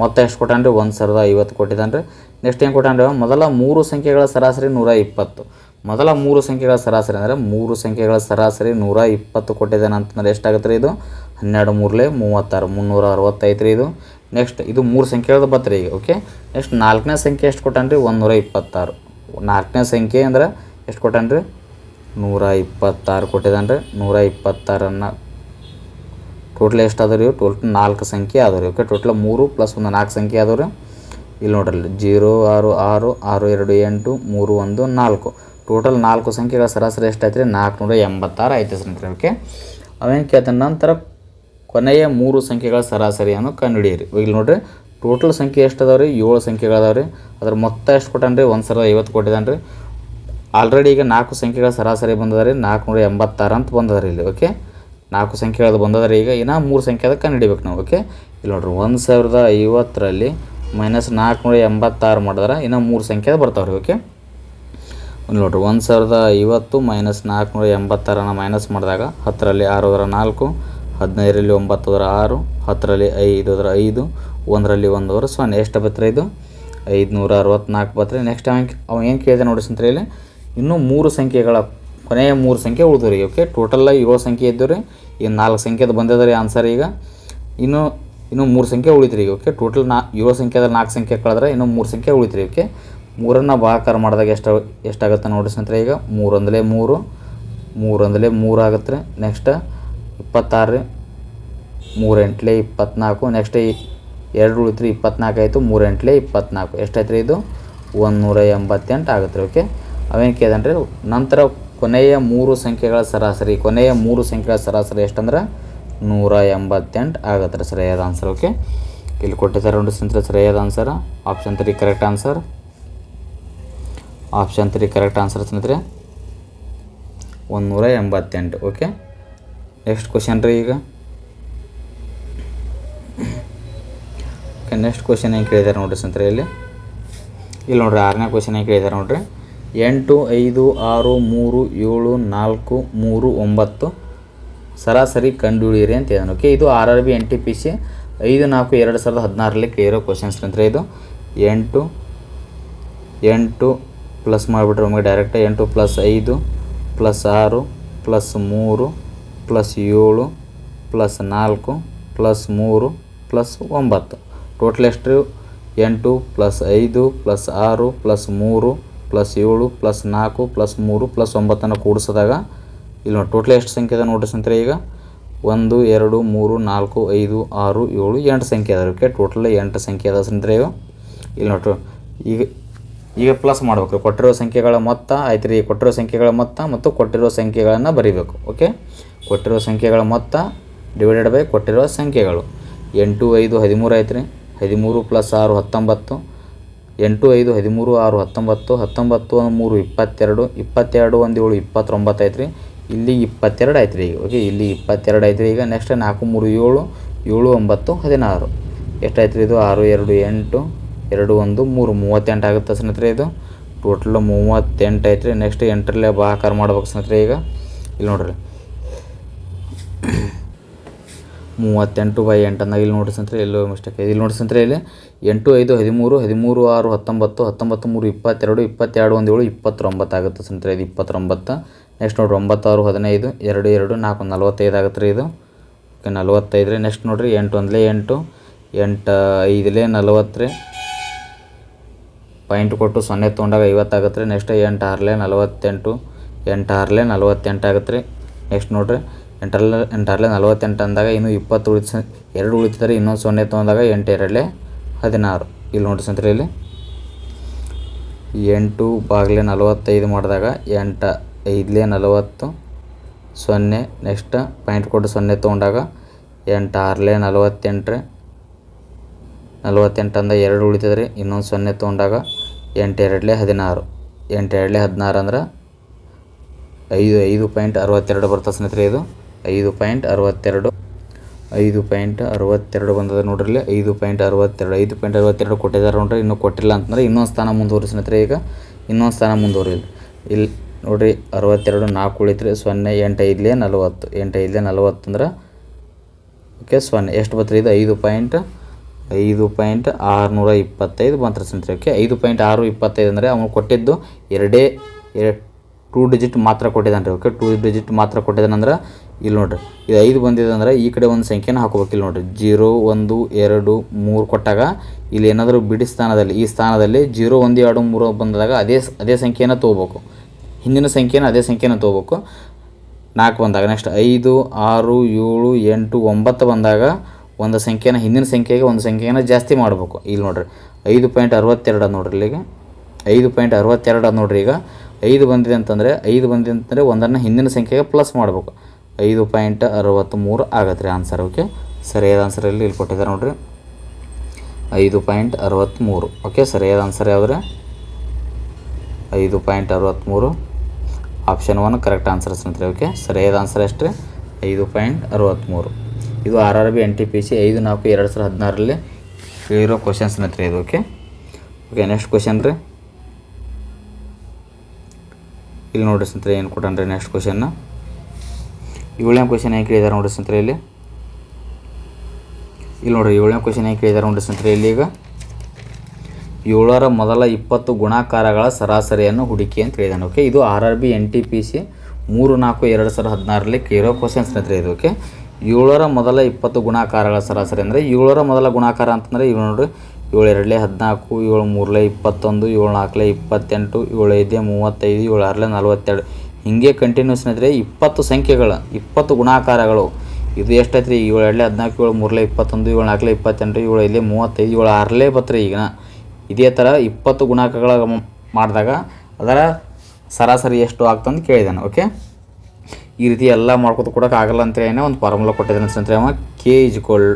ಮೊತ್ತ ಎಷ್ಟು ಕೊಟ್ಟಾನ್ರಿ ಒಂದು ಸಾವಿರದ ಐವತ್ತು ಕೊಟ್ಟಿದ್ದಾನೆ ರೀ ನೆಕ್ಸ್ಟ್ ಏನು ಕೊಟ್ಟಾನ್ರಿ ಮೊದಲ ಮೂರು ಸಂಖ್ಯೆಗಳ ಸರಾಸರಿ ನೂರ ಇಪ್ಪತ್ತು. ಮೊದಲ ಮೂರು ಸಂಖ್ಯೆಗಳ ಸರಾಸರಿ ಅಂದರೆ ಮೂರು ಸಂಖ್ಯೆಗಳ ಸರಾಸರಿ ನೂರ ಇಪ್ಪತ್ತು ಕೊಟ್ಟಿದ್ದಾನೆ ಅಂತಂದ್ರೆ ಎಷ್ಟಾಗುತ್ತೆ ರೀ ಇದು? ಹನ್ನೆರಡು ಮೂರಲೆ ಮೂವತ್ತಾರು, ಮುನ್ನೂರ ಅರವತ್ತೈದು ರೀ ಇದು. ನೆಕ್ಸ್ಟ್ ಇದು ಮೂರು ಸಂಖ್ಯೆಗಳದ್ದು ಬತ್ತು ಈಗ ಓಕೆ ನೆಕ್ಸ್ಟ್ ನಾಲ್ಕನೇ ಸಂಖ್ಯೆ ಎಷ್ಟು ಕೊಟ್ಟಾನ್ರಿ? ಒಂದುನೂರ ಇಪ್ಪತ್ತಾರು. ನಾಲ್ಕನೇ ಸಂಖ್ಯೆ ಅಂದ್ರೆ ಎಷ್ಟು ಕೊಟ್ಟಾನ್ರಿ? ನೂರ ಇಪ್ಪತ್ತಾರು ಕೊಟ್ಟಿದ್ದಾನೆ ರೀ ನೂರ ಇಪ್ಪತ್ತಾರನ್ನು ಟೋಟಲ್ ಎಷ್ಟು ಅದ ರೀ ಟೋಟಲ್ ನಾಲ್ಕು ಸಂಖ್ಯೆ ಅದಾವ ರೀ ಓಕೆ ಟೋಟಲ್ ಮೂರು ಪ್ಲಸ್ ಒಂದು ನಾಲ್ಕು ಸಂಖ್ಯೆ ಅದಾವ ರೀ ಇಲ್ಲಿ ನೋಡ್ರಿ ಜೀರೋ, ಆರು ಆರು ಆರು, ಎರಡು, ಎಂಟು, ಮೂರು, ಒಂದು, ನಾಲ್ಕು. ಟೋಟಲ್ ನಾಲ್ಕು ಸಂಖ್ಯೆಗಳ ಸರಾಸರಿ ಎಷ್ಟಾಯ್ತು ರೀ ನಾಲ್ಕುನೂರ ಎಂಬತ್ತಾರು ಐತೆ ಸ್ನೇಹಿತರೆ ಓಕೆ ಅವೇನು ಕೇಳ್ತಾನೆ ನಂತರ ಕೊನೆಯ ಮೂರು ಸಂಖ್ಯೆಗಳ ಸರಾಸರಿಯನ್ನು ಕಂಡುಹಿಡಿಯಿರಿ. ಇಲ್ಲಿ ನೋಡ್ರಿ ಟೋಟಲ್ ಸಂಖ್ಯೆ ಎಷ್ಟು ಅದಾವ ರೀ ಏಳು ಸಂಖ್ಯೆಗಳು ರೀ ಅದ್ರ ಮೊತ್ತ ಎಷ್ಟು ಕೊಟ್ಟಾನ ರೀ ಒಂದು ಸಾವಿರದ ಐವತ್ತು ಕೊಟ್ಟಿದ್ದಾನೆ ರೀ ಆಲ್ರೆಡಿ ಈಗ ನಾಲ್ಕು ಸಂಖ್ಯೆಗಳ ಸರಾಸರಿ ಬಂದದ ರೀ ನಾಲ್ಕುನೂರ ಎಂಬತ್ತಾರು ಅಂತ ಬಂದದ ರೀ ಇಲ್ಲಿ. ಓಕೆ ನಾಲ್ಕು ಸಂಖ್ಯೆಗಳದ್ದು ಬಂದದ ರೀ ಈಗ ಇನ್ನು ಮೂರು ಸಂಖ್ಯೆ ಅದಕ್ಕೆ ಕಂಡುಹಿಡಬೇಕು ನಾವು ಓಕೆ ಇಲ್ಲಿ ನೋಡ್ರಿ, ಒಂದು ಸಾವಿರದ ಐವತ್ತರಲ್ಲಿ ಮೈನಸ್ ನಾಲ್ಕುನೂರ ಎಂಬತ್ತಾರು ಮಾಡಿದ್ರೆ ಇನ್ನೂ ಮೂರು ಸಂಖ್ಯೆ ಬರ್ತಾವೆ ರೀ ಓಕೆ ನೋಡ್ರಿ, ಒಂದು ಸಾವಿರದ ಐವತ್ತು ಮೈನಸ್ ನಾಲ್ಕುನೂರ ಎಂಬತ್ತಾರನ್ನು ಮೈನಸ್ ಮಾಡಿದಾಗ ಹತ್ತರಲ್ಲಿ ಆರು ಹೋದ್ರೆ ನಾಲ್ಕು, ಹದಿನೈದರಲ್ಲಿ ಒಂಬತ್ತು ಹೋದ್ರೆ ಆರು, ಹತ್ತರಲ್ಲಿ ಐದು ಹೋದ್ರೆ ಐದು, ಒಂದರಲ್ಲಿ ಒಂದು ಹೋದ್ರೆ ಸೊನ್ನೆ. ಎಷ್ಟು ಬತ್ತರೆ ಇದು? ಐದುನೂರ ಅರವತ್ತ್ನಾಲ್ಕು ಬತ್ತರೆ. ನೆಕ್ಸ್ಟ್ ಅವ ಅವ ಏನು ಕೇಳಿದೆ ನೋಡಿ ಸ್ನೇಹಿತರೆ ಇಲ್ಲಿ? ಇನ್ನೂ ಮೂರು ಸಂಖ್ಯೆಗಳ ಕೊನೆಯ ಮೂರು ಸಂಖ್ಯೆ ಉಳಿದು ರೀ ಓಕೆ ಟೋಟಲ್ ಏಳು ಸಂಖ್ಯೆ ಇದ್ದು ರೀ ಇನ್ನು ನಾಲ್ಕು ಸಂಖ್ಯೆದು ಬಂದದ ರೀ ಆನ್ಸರ್ ಈಗ. ಇನ್ನು ಇನ್ನು ಮೂರು ಸಂಖ್ಯೆ ಉಳಿತು ರೀ ಓಕೆ ಟೋಟಲ್ ನಾ, ಏಳು ಸಂಖ್ಯೆದಲ್ಲಿ ನಾಲ್ಕು ಸಂಖ್ಯೆ ಕಳೆದ್ರೆ ಇನ್ನೂ ಮೂರು ಸಂಖ್ಯೆ ಉಳಿತು ರೀ ಓಕೆ ಮೂರನ್ನು ಭಾಗಾಕಾರ ಮಾಡಿದಾಗ ಎಷ್ಟು ಎಷ್ಟಾಗುತ್ತೆ ನೋಡಿ ಸ್ನೇಹಿತರೆ ಈಗ. ಮೂರೊಂದಲೇ ಮೂರು ಮೂರೊಂದಲೇ ಮೂರು ಆಗುತ್ತೆ ರೀ ನೆಕ್ಸ್ಟ್ ಇಪ್ಪತ್ತಾರು ರೀ ಮೂರು ಎಂಟ್ಲೆ ಇಪ್ಪತ್ನಾಲ್ಕು ನೆಕ್ಸ್ಟ್ ಎರಡು ಉಳಿತು ರೀ ಇಪ್ಪತ್ನಾಲ್ಕು ಆಯಿತು ಮೂರು ಎಂಟ್ಲೆ ಇಪ್ಪತ್ನಾಲ್ಕು. ಎಷ್ಟಾಯ್ತು ರೀ ಇದು? ಒಂದು ನೂರ ಎಂಬತ್ತೆಂಟು ಆಗುತ್ತೆ ರೀ ಓಕೆ ಅವೇನು ಕೇಳ್ದಾನೆ ರೀ ನಂತರ ಕೊನೆಯ ಮೂರು ಸಂಖ್ಯೆಗಳ ಸರಾಸರಿ, ಕೊನೆಯ ಮೂರು ಸಂಖ್ಯೆಗಳ ಸರಾಸರಿ ಎಷ್ಟಂದ್ರೆ? ನೂರ ಎಂಬತ್ತೆಂಟು ಆಗತ್ತೆ ರೀ ಸರಿಯಾದ ಆನ್ಸರ್ ಓಕೆ ಇಲ್ಲಿ ಕೊಟ್ಟಿದ್ದಾರೆ ನೋಡಿ ಸಂತ್ರ ಸರಿಯಾದ answer option three correct answer option three correct answer ಸ್ನೇಹಿತರೆ ಒಂದು ನೂರ ಎಂಬತ್ತೆಂಟು ಓಕೆ ನೆಕ್ಸ್ಟ್ ಕ್ವಶನ್ ರೀ ಈಗ. ಓಕೆ ನೆಕ್ಸ್ಟ್ ಕ್ವಶನ್ ಏನು ಕೇಳಿದ್ದಾರೆ ನೋಡಿರಿ ಸ್ನೇಹಿತರೆ ಇಲ್ಲಿ? ಇಲ್ಲಿ ನೋಡ್ರಿ ಆರನೇ ಕ್ವಶನ್ ಏನು ಕೇಳಿದ್ದಾರೆ ನೋಡ್ರಿ? ಎಂಟು, ಐದು, ಆರು, ಮೂರು, ಏಳು, ನಾಲ್ಕು, ಮೂರು, ಒಂಬತ್ತು. ಸರಾಸರಿ ಕಂಡುಹಿಡಿಯಿರಿ ಅಂತ ಹೇಳಿದಾನೆ. ಓಕೆ ಇದು R R B N T P C ಐದು, ನಾಲ್ಕು, ಎರಡು ಸಾವಿರದ ಹದಿನಾರರಲ್ಲಿ ಕೇಳಿರೋ ಕ್ವಶನ್ಸ್ ಅಂದರೆ ಇದು. ಎಂಟು ಎಂಟು ಪ್ಲಸ್ ಮಾಡಿಬಿಟ್ರೆ ಒಮ್ಮೆ ಡೈರೆಕ್ಟ್ ಎಂಟು ಪ್ಲಸ್ ಐದು ಪ್ಲಸ್ ಆರು ಪ್ಲಸ್ ಮೂರು ಪ್ಲಸ್ ಏಳು ಪ್ಲಸ್ ನಾಲ್ಕು ಪ್ಲಸ್ ಮೂರು ಪ್ಲಸ್ ಒಂಬತ್ತು. ಟೋಟಲ್ ಎಷ್ಟು? ಎಂಟು ಪ್ಲಸ್ ಐದು ಪ್ಲಸ್ ಆರು ಪ್ಲಸ್ ಮೂರು ಪ್ಲಸ್ ಏಳು ಪ್ಲಸ್ ನಾಲ್ಕು ಪ್ಲಸ್ ಮೂರು ಪ್ಲಸ್ ಒಂಬತ್ತನ್ನು ಕೂಡಿಸಿದಾಗ ಇಲ್ಲಿ ನೋಡಿ ಟೋಟಲ್ ಎಷ್ಟು ಸಂಖ್ಯೆ ಅದ ನೋಡ್ರಿ ಸ್ನೇಹಿತರೆ ಈಗ? ಒಂದು, ಎರಡು, ಮೂರು, ನಾಲ್ಕು, ಐದು, ಆರು, ಏಳು, ಎಂಟು ಸಂಖ್ಯೆ ಅದ ಓಕೆ ಟೋಟಲ್ ಎಂಟು ಸಂಖ್ಯೆ ಅದ ಸ್ನೇಹಿತರೆ ಇವು ಇಲ್ಲಿ ನೋಡ್ರಿ ಈಗ ಈಗ ಪ್ಲಸ್ ಮಾಡ್ಬೇಕು. ಕೊಟ್ಟಿರೋ ಸಂಖ್ಯೆಗಳ ಮೊತ್ತ ಆಯ್ತು ರೀ ಕೊಟ್ಟಿರೋ ಸಂಖ್ಯೆಗಳ ಮೊತ್ತ ಮತ್ತು ಕೊಟ್ಟಿರೋ ಸಂಖ್ಯೆಗಳನ್ನು ಬರೀಬೇಕು. ಓಕೆ ಕೊಟ್ಟಿರೋ ಸಂಖ್ಯೆಗಳ ಮೊತ್ತ ಡಿವೈಡೆಡ್ ಬೈ ಕೊಟ್ಟಿರೋ ಸಂಖ್ಯೆಗಳು. ಎಂಟು, ಐದು, ಹದಿಮೂರು ಆಯ್ತು ರೀ ಹದಿಮೂರು ಪ್ಲಸ್ ಆರು, ಹತ್ತೊಂಬತ್ತು. ಎಂಟು ಐದು ಹದಿಮೂರು ಆರು ಹತ್ತೊಂಬತ್ತು ಹತ್ತೊಂಬತ್ತು ಮೂರು ಇಪ್ಪತ್ತೆರಡು ಇಪ್ಪತ್ತೆರಡು ಒಂದು ಏಳು ಇಪ್ಪತ್ತೊಂಬತ್ತು ಐತ್ರಿ. ಇಲ್ಲಿ ಇಪ್ಪತ್ತೆರಡು ಆಯ್ತು ರೀ ಈಗ. ಓಕೆ ಇಲ್ಲಿ ಇಪ್ಪತ್ತೆರಡು ಐತ್ರಿ ಈಗ. ನೆಕ್ಸ್ಟ್ ನಾಲ್ಕು ಮೂರು ಏಳು ಏಳು ಒಂಬತ್ತು ಹದಿನಾರು. ಎಷ್ಟಾಯ್ತು ರೀ ಇದು? ಆರು, ಎರಡು, ಎಂಟು, ಎರಡು, ಒಂದು, ಮೂರು. ಮೂವತ್ತೆಂಟು ಆಗುತ್ತೆ ಸ್ನೇಹಿತರೆ ಇದು. ಟೋಟಲ್ ಮೂವತ್ತೆಂಟು ಐತ್ರಿ. ನೆಕ್ಸ್ಟ್ ಎಂಟರಲ್ಲೇ ಬಾಕಾರ ಮಾಡ್ಬೇಕು ಸ್ನೇಹಿತರೆ ಈಗ. ಇಲ್ಲಿ ನೋಡ್ರಿ. ಮೂವತ್ತೆಂಟು ಬೈ ಎಂಟು ಅಂದಾಗ ಇಲ್ಲಿ ನೋಡಿ ಸ್ನೇಹಿತರೆ ಎಲ್ಲೋ ಮಿಸ್ಟೇಕ್ ಇಲ್ಲಿ ನೋಡಿ ಸ್ನೇಹಿತರೆ ಇಲ್ಲಿ ಎಂಟು, ಐದು, ಹದಿಮೂರು ಹದಿಮೂರು, ಆರು, ಹತ್ತೊಂಬತ್ತು ಹತ್ತೊಂಬತ್ತು, ಮೂರು, ಇಪ್ಪತ್ತೆರಡು ಇಪ್ಪತ್ತೆರಡು, ಒಂದು, ಏಳು, ಇಪ್ಪತ್ತೊಂಬತ್ತು ಆಗುತ್ತೆ ಸ್ನೇಹಿತರೆ ಇದು ಇಪ್ಪತ್ತೊಂಬತ್ತು. ನೆಕ್ಸ್ಟ್ ನೋಡಿರಿ, ಒಂಬತ್ತಾರು, ಹದಿನೈದು, ಎರಡು ಎರಡು, ನಾಲ್ಕು, ನಲ್ವತ್ತೈದು ಆಗುತ್ತೆ ರೀ ಇದು. ಓಕೆ ನಲ್ವತ್ತೈದು ರೀ. ನೆಕ್ಸ್ಟ್ ನೋಡಿರಿ, ಎಂಟು ಒಂದಲೇ ಎಂಟು ಎಂಟು, ಐದಲೇ ನಲ್ವತ್ತು ರೀ. ಪಾಯಿಂಟ್ ಕೊಟ್ಟು ಸೊನ್ನೆ ತೊಗೊಂಡಾಗ ಐವತ್ತಾಗತ್ತೆ ರೀ. ನೆಕ್ಸ್ಟ್ ಎಂಟು ಆರಲೇ ನಲ್ವತ್ತೆಂಟು, ಎಂಟು ಆರಲೇ ನಲ್ವತ್ತೆಂಟು ಆಗತ್ತೆ ರೀ. ನೆಕ್ಸ್ಟ್ ನೋಡ್ರಿ ಎಂಟರಲ್ಲೇ ಎಂಟರಲ್ಲಿ ನಲವತ್ತೆಂಟು ಅಂದಾಗ ಇನ್ನೂ ಇಪ್ಪತ್ತು ಉಳಿತ ಎರಡು ಉಳಿತಿದ್ರೆ ಇನ್ನೊಂದು ಸೊನ್ನೆ ತೊಗೊಂಡಾಗ ಎಂಟು ಎರಡಲ್ಲಿ ಹದಿನಾರು. ಇಲ್ಲಿ ನೋಡಿ ಸ್ನೇಹಿತರೆ ಇಲ್ಲಿ. ಎಂಟು ಬಾಗಿಲೆ ನಲವತ್ತೈದು ಮಾಡಿದಾಗ ಎಂಟು, ಐದಲೇ ನಲವತ್ತು, ಸೊನ್ನೆ ನೆಕ್ಸ್ಟ್ ಪಾಯಿಂಟ್ ಕೊಟ್ಟು ಸೊನ್ನೆ ತೊಗೊಂಡಾಗ ಎಂಟು, ಆರಲೇ ನಲವತ್ತೆಂಟ್ರೆ ನಲವತ್ತೆಂಟು ಅಂದ ಎರಡು ಉಳಿತದೆ ರೀ ಇನ್ನೊಂದು ಸೊನ್ನೆ ತೊಗೊಂಡಾಗ ಎಂಟು ಎರಡಲೆ ಹದಿನಾರು. ಎಂಟು ಎರಡಲೆ ಹದಿನಾರು ಅಂದ್ರೆ ಐದು ಐದು ಪಾಯಿಂಟ್ ಅರವತ್ತೆರಡು ಬರ್ತದೆ ಸ್ನೇಹಿತರೆ ಇದು. ಐದು ಪಾಯಿಂಟ್ ಅರವತ್ತೆರಡು, ಐದು ಪಾಯಿಂಟ್ ಅರವತ್ತೆರಡು ಬಂದದ ನೋಡ್ರಿ ಐದು ಪಾಯಿಂಟ್ ಅರವತ್ತೆರಡು, ಐದು ಪಾಯಿಂಟ್ ಅರವತ್ತೆರಡು ಕೊಟ್ಟಿದ್ದಾರೆ ನೋಡ್ರಿ, ಇನ್ನೂ ಕೊಟ್ಟಿಲ್ಲ ಅಂತಂದ್ರೆ ಇನ್ನೊಂದು ಸ್ಥಾನ ಮುಂದುವರಿ ಸ್ನೇಹಿತರೆ ಈಗ ಇನ್ನೊಂದು ಸ್ಥಾನ ಮುಂದುವರಿಲ್ಲ ಇಲ್ಲಿ ನೋಡಿರಿ ಅರವತ್ತೆರಡು ನಾಲ್ಕು ಉಳಿತ್ರಿ, ಸೊನ್ನೆ ಎಂಟು ಐದಲೇ ನಲವತ್ತು, ಎಂಟು ಐದಲೇ ನಲವತ್ತು ಅಂದ್ರೆ ಓಕೆ, ಸೊನ್ನೆ. ಎಷ್ಟು ಬರ್ತದೆ ಇದು? ಐದು ಪಾಯಿಂಟ್ ಐದು ಪಾಯಿಂಟ್ ಆರುನೂರ ಇಪ್ಪತ್ತೈದು ಬಂತ್ರಿ ಸ್ನೇಹಿತರೆ, ಓಕೆ. ಐದು ಪಾಯಿಂಟ್ ಆರು ಇಪ್ಪತ್ತೈದು ಅಂದರೆ ಅವನು ಕೊಟ್ಟಿದ್ದು ಎರಡೇ ಎರಡು ಟೂ ಡಿಜಿಟ್ ಮಾತ್ರ ಕೊಟ್ಟಿದ್ದಾನೆ ರೀ ಓಕೆ ಟೂ ಡಿಜಿಟ್ ಮಾತ್ರ ಕೊಟ್ಟಿದ್ದಾನಂದ್ರೆ ಇಲ್ಲಿ ನೋಡ್ರಿ, ಇದು ಐದು ಬಂದಿದೆ ಅಂದ್ರೆ ಈ ಕಡೆ ಒಂದು ಸಂಖ್ಯೆನ ಹಾಕೋಬೇಕು. ಇಲ್ಲಿ ನೋಡ್ರಿ ಜೀರೋ ಒಂದು, ಎರಡು, ಮೂರು ಕೊಟ್ಟಾಗ ಇಲ್ಲಿ ಏನಾದರೂ ಬಿಡಿ ಸ್ಥಾನದಲ್ಲಿ, ಈ ಸ್ಥಾನದಲ್ಲಿ ಜೀರೋ ಒಂದು, ಎರಡು, ಮೂರು ಬಂದಾಗ ಅದೇ ಅದೇ ಸಂಖ್ಯೆನ ತೊಗೋಬೇಕು. ಹಿಂದಿನ ಸಂಖ್ಯೆನ ಅದೇ ಸಂಖ್ಯೆನ ತೊಗೋಬೇಕು. ನಾಲ್ಕು ಬಂದಾಗ ನೆಕ್ಸ್ಟ್ ಐದು, ಆರು, ಏಳು, ಎಂಟು, ಒಂಬತ್ತು ಬಂದಾಗ ಒಂದು ಸಂಖ್ಯೆನ, ಹಿಂದಿನ ಸಂಖ್ಯೆಗೆ ಒಂದು ಸಂಖ್ಯೆನ ಜಾಸ್ತಿ ಮಾಡಬೇಕು. ಇಲ್ಲಿ ನೋಡ್ರಿ, ಐದು ಪಾಯಿಂಟ್ ಅರವತ್ತೆರಡು ನೋಡ್ರಿ ಇಲ್ಲಿಗೆ. ಐದು ಪಾಯಿಂಟ್ ಅರವತ್ತೆರಡು ನೋಡ್ರಿ ಈಗ. ಐದು ಬಂದಿದೆ ಅಂತಂದರೆ, ಐದು ಬಂದಿದೆ ಅಂತಂದರೆ ಒಂದನ್ನು ಹಿಂದಿನ ಸಂಖ್ಯೆಗೆ ಪ್ಲಸ್ ಮಾಡಬೇಕು. ಐದು ಪಾಯಿಂಟ್ ಅರವತ್ತ್ಮೂರು ಆಗತ್ತೆ ರೀ ಆನ್ಸರ್ ಓಕೆ ಸರಿಯಾದ ಆನ್ಸರ್ ಇಲ್ಲಿ ಇಲ್ಲಿ ಕೊಟ್ಟಿದ್ದಾರೆ ನೋಡಿರಿ. ಐದು ಪಾಯಿಂಟ್ ಅರವತ್ತ್ಮೂರು ಓಕೆ ಸರಿಯಾದ ಆನ್ಸರ್ ಯಾವುದ್ರೆ? ಐದು ಪಾಯಿಂಟ್ ಅರವತ್ತ್ಮೂರು ಆಪ್ಷನ್ ಒನ್ ಕರೆಕ್ಟ್ ಆನ್ಸರ್ ಸ್ನೇಹಿತರೆ ಓಕೆ ಸರಿಯಾದ ಆನ್ಸರ್ ಎಷ್ಟು ರೀ ಐದು ಪಾಯಿಂಟ್ ಅರವತ್ತ್ಮೂರು ಇದು R R B N T P C ಐದು ನಾಲ್ಕು ಎರಡು ಸಾವಿರದ ಹದಿನಾರರಲ್ಲಿ ಕೇಳಿರೋ ಕ್ವಶನ್ಸ್ ಸ್ನೇಹಿತರೆ ಇದು ಓಕೆ ಓಕೆ ನೆಕ್ಸ್ಟ್ ಕ್ವಶನ್ ರೀ. ಇಲ್ಲಿ ನೋಡಿರಿ ಸ್ನೇಹಿತರೆ, ಏನು ಕೊಟ್ಟಾನ ನೆಕ್ಸ್ಟ್ ಕ್ವಶನ್ನ ಏಳನೇ ಕ್ವಶನ್ ಏನು ಕೇಳಿದಾರೆ ನೋಡಿರಿ ಸ್ನೇಹಿತರೆ ಇಲ್ಲಿ? ಇಲ್ಲಿ ನೋಡ್ರಿ, ಏಳನೇ ಕ್ವಶನ್ ಏನು ಕೇಳಿದಾರೆ ನೋಡಿರಿ ಸ್ನೇಹಿತರೆ ಇಲ್ಲಿ ಈಗ? ಏಳರ ಮೊದಲ ಇಪ್ಪತ್ತು ಗುಣಾಕಾರಗಳ ಸರಾಸರಿಯನ್ನು ಹುಡುಕಿ ಅಂತ ಹೇಳಿದಾನೆ ಓಕೆ ಇದು R R B N T P C ಮೂರು ನಾಲ್ಕು ಎರಡು ಸಾವಿರದ ಹದಿನಾರರಲ್ಲಿ ಕೇಳೋ ಕ್ವಶನ್ಸ್ ಸ್ನೇಹಿತರೆ ಇದು ಓಕೆ ಏಳರ ಮೊದಲ ಇಪ್ಪತ್ತು ಗುಣಾಕಾರಗಳ ಸರಾಸರಿ ಅಂದರೆ, ಏಳರ ಮೊದಲ ಗುಣಾಕಾರ ಅಂತಂದರೆ ಇವು ನೋಡ್ರಿ ಏಳು ಎರಡಲೆ ಹದಿನಾಲ್ಕು ಏಳು ಮೂರಲೆ ಇಪ್ಪತ್ತೊಂದು ಏಳು ನಾಲ್ಕಲೆ ಇಪ್ಪತ್ತೆಂಟು ಏಳು ಐದೇ ಮೂವತ್ತೈದು ಏಳು ಆರಲೆ ನಲವತ್ತೆರಡು. ಹೀಗೆ ಕಂಟಿನ್ಯೂಸ್ ಸ್ನೇಹಿತರೆ, ಇಪ್ಪತ್ತು ಸಂಖ್ಯೆಗಳು, ಇಪ್ಪತ್ತು ಗುಣಾಕಾರಗಳು. ಇದು ಎಷ್ಟೈತೆ ರೀ ಏಳು ಎರಡಲೆ ಹದಿನಾಲ್ಕು ಏಳು ಮೂರಲೆ ಇಪ್ಪತ್ತೊಂದು ಏಳು ನಾಲ್ಕಲೆ ಇಪ್ಪತ್ತೆಂಟು ಏಳು ಐದೇ ಮೂವತ್ತೈದು ಏಳು ಆರಲೇ ಬತ್ರಿ ಈಗ ಇದೇ ಥರ ಇಪ್ಪತ್ತು ಗುಣಾಕಗಳ ಮಾಡಿದಾಗ ಅದರ ಸರಾಸರಿ ಎಷ್ಟು ಆಗ್ತಂದು ಕೇಳಿದ್ದಾನೆ ಓಕೆ? ಈ ರೀತಿ ಎಲ್ಲ ಮಾಡ್ಕೊತ ಕೊಡೋಕ್ಕಾಗಲ್ಲ ಆಗಲ್ಲ ಅಂತ ಏನೋ ಒಂದು ಫಾರ್ಮುಲಾ ಕೊಟ್ಟಿದ್ದಾನೆ ಸ್ನೇಹಿತರೆ ಅವ. K is equal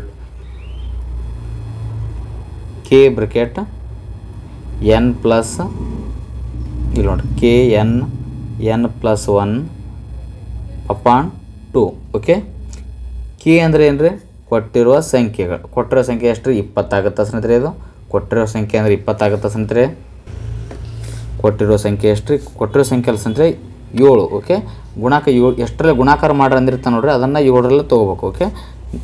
k bracket n plus ಇಲ್ಲಿ ನೋಡ್ರಿ k n n plus one upon two okay k ಅಂದರೆ ಏನು ರೀ ಕೊಟ್ಟಿರುವ ಸಂಖ್ಯೆಗಳು. ಕೊಟ್ಟಿರೋ ಸಂಖ್ಯೆ ಎಷ್ಟು ರೀ ಇಪ್ಪತ್ತಾಗುತ್ತೆ ಸ್ನೇಹಿತರೆ ಇದು? ಕೊಟ್ಟಿರೋ ಸಂಖ್ಯೆ ಅಂದರೆ ಇಪ್ಪತ್ತಾಗುತ್ತೆ ಸ್ನೇಹಿತರೆ? ಕೊಟ್ಟಿರೋ ಸಂಖ್ಯೆ ಎಷ್ಟು ರೀ ಕೊಟ್ಟಿರೋ ಸಂಖ್ಯೆ ಅಲ್ಲ ಸ್ನೇಹಿತರೆ, ಏಳು ಓಕೆ ಗುಣಾಕ ಏಳು, ಎಷ್ಟರಲ್ಲಿ ಗುಣಾಕಾರ ಮಾಡ್ರಿ ಅಂದಿರ್ತಾನೆ ನೋಡ್ರಿ, ಅದನ್ನು ಏಳರಲ್ಲಿ ತೊಗೋಬೇಕು ಓಕೆ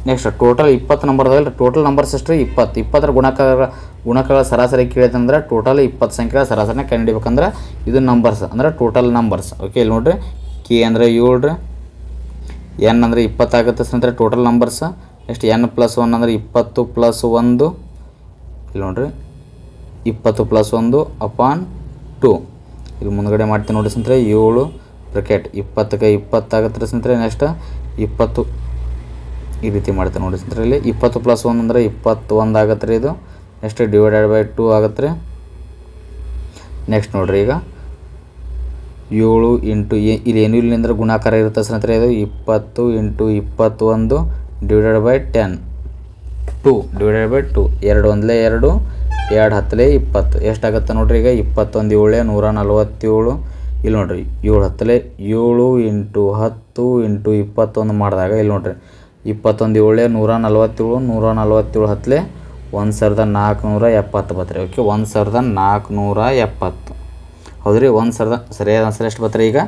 ನೆಕ್ಸ್ಟ್ ಟೋಟಲ್ ಇಪ್ಪತ್ತು ನಂಬರ್ದಾಗ ಟೋಟಲ್ ನಂಬರ್ಸ್ ಎಷ್ಟು ರೀ ಇಪ್ಪತ್ತು. ಇಪ್ಪತ್ತರ ಗುಣಕಾರ ಗುಣಕಗಳ ಸರಾಸರಿ ಕೇಳಿದಂದ್ರೆ ಟೋಟಲ್ ಇಪ್ಪತ್ತು ಸಂಖ್ಯೆಗಳ ಸರಾಸರಿನ ಕಂಡುಹಿಡಿಬೇಕಂದ್ರೆ ಇದು ನಂಬರ್ಸ್ ಅಂದ್ರೆ ಟೋಟಲ್ ನಂಬರ್ಸ್ ಓಕೆ ಇಲ್ಲಿ ನೋಡ್ರಿ. ಕೆ ಅಂದರೆ ಏಳು ರೀ ಎನ್ ಅಂದರೆ ಇಪ್ಪತ್ತಾಗುತ್ತೆ ಸ್ನೇಹಿತರೆ total numbers next n plus one ಅಂದರೆ ಇಪ್ಪತ್ತು ಪ್ಲಸ್ ಒಂದು. ಇಲ್ಲಿ ನೋಡ್ರಿ. ಇಪ್ಪತ್ತು ಪ್ಲಸ್ ಒಂದು ಅಪಾನ್ ಟು ಇಲ್ಲಿ ಮುಂದ್ಗಡೆ ಮಾಡ್ತೀನಿ ನೋಡಿ ಸ್ನೇಹಿತರೆ, ಏಳು. ಬ್ರಕೆಟ್ ಇಪ್ಪತ್ತಕ್ಕೆ ಇಪ್ಪತ್ತಾಗುತ್ತೆ ಸ್ನೇಹಿತರೆ ನೆಕ್ಸ್ಟ್ ಇಪ್ಪತ್ತು ಈ ರೀತಿ ಮಾಡ್ತೇವೆ ನೋಡಿ ಇಲ್ಲಿ ಇಪ್ಪತ್ತು ಪ್ಲಸ್ ಒಂದು ಅಂದರೆ ಇಪ್ಪತ್ತು ಒಂದು ಆಗತ್ತೆ ರೀ ಇದು. ನೆಕ್ಸ್ಟ್ ಡಿವೈಡೆಡ್ ಬೈ ಟೂ ಆಗತ್ತೆ ರೀ. ನೆಕ್ಸ್ಟ್ ನೋಡಿರಿ ಈಗ. ಏಳು ಇಂಟು ಇಲ್ಲಿ ಏನು ಇಲ್ಲಿಂದ್ರೆ ಗುಣಾಕಾರ ಇರುತ್ತೆ ಸ್ನೇಹಿತರೆ ಇದು? ಇಪ್ಪತ್ತು ಇಂಟು ಇಪ್ಪತ್ತೊಂದು divided by ten two divided by two ಎರಡು ಒಂದಲೇ ಎರಡು ಎರಡು ಹತ್ತಲೇ ಇಪ್ಪತ್ತು. ಎಷ್ಟಾಗುತ್ತೆ ನೋಡ್ರಿ ಈಗ? ಇಪ್ಪತ್ತೊಂದು ಏಳೇ ನೂರ ನಲ್ವತ್ತೇಳು. ಇಲ್ಲಿ ನೋಡ್ರಿ, ಏಳು ಹತ್ತಲೇ ಏಳು ಇಂಟು ಹತ್ತು ಇಂಟು ಇಪ್ಪತ್ತೊಂದು ಮಾಡಿದಾಗ ಇಲ್ಲಿ ನೋಡ್ರಿ. ಇಪ್ಪತ್ತೊಂದು ಏಳೇ, ನೂರ ನಲ್ವತ್ತೇಳು ನೂರ ನಲ್ವತ್ತೇಳು ಹತ್ತಲೆ ಒಂದು ಸಾವಿರದ ನಾಲ್ಕುನೂರ ಎಪ್ಪತ್ತು ಬತ್ರಿ ಓಕೆ, ಒಂದು ಸಾವಿರದ ನಾಲ್ಕುನೂರ ಎಪ್ಪತ್ತು. ಹೌದು ರೀ, ಒಂದು ಸಾವಿರದ ಸರಿಯಾದ ಆನ್ಸರ್ ಎಷ್ಟು ಬತ್ರಿ ಈಗ?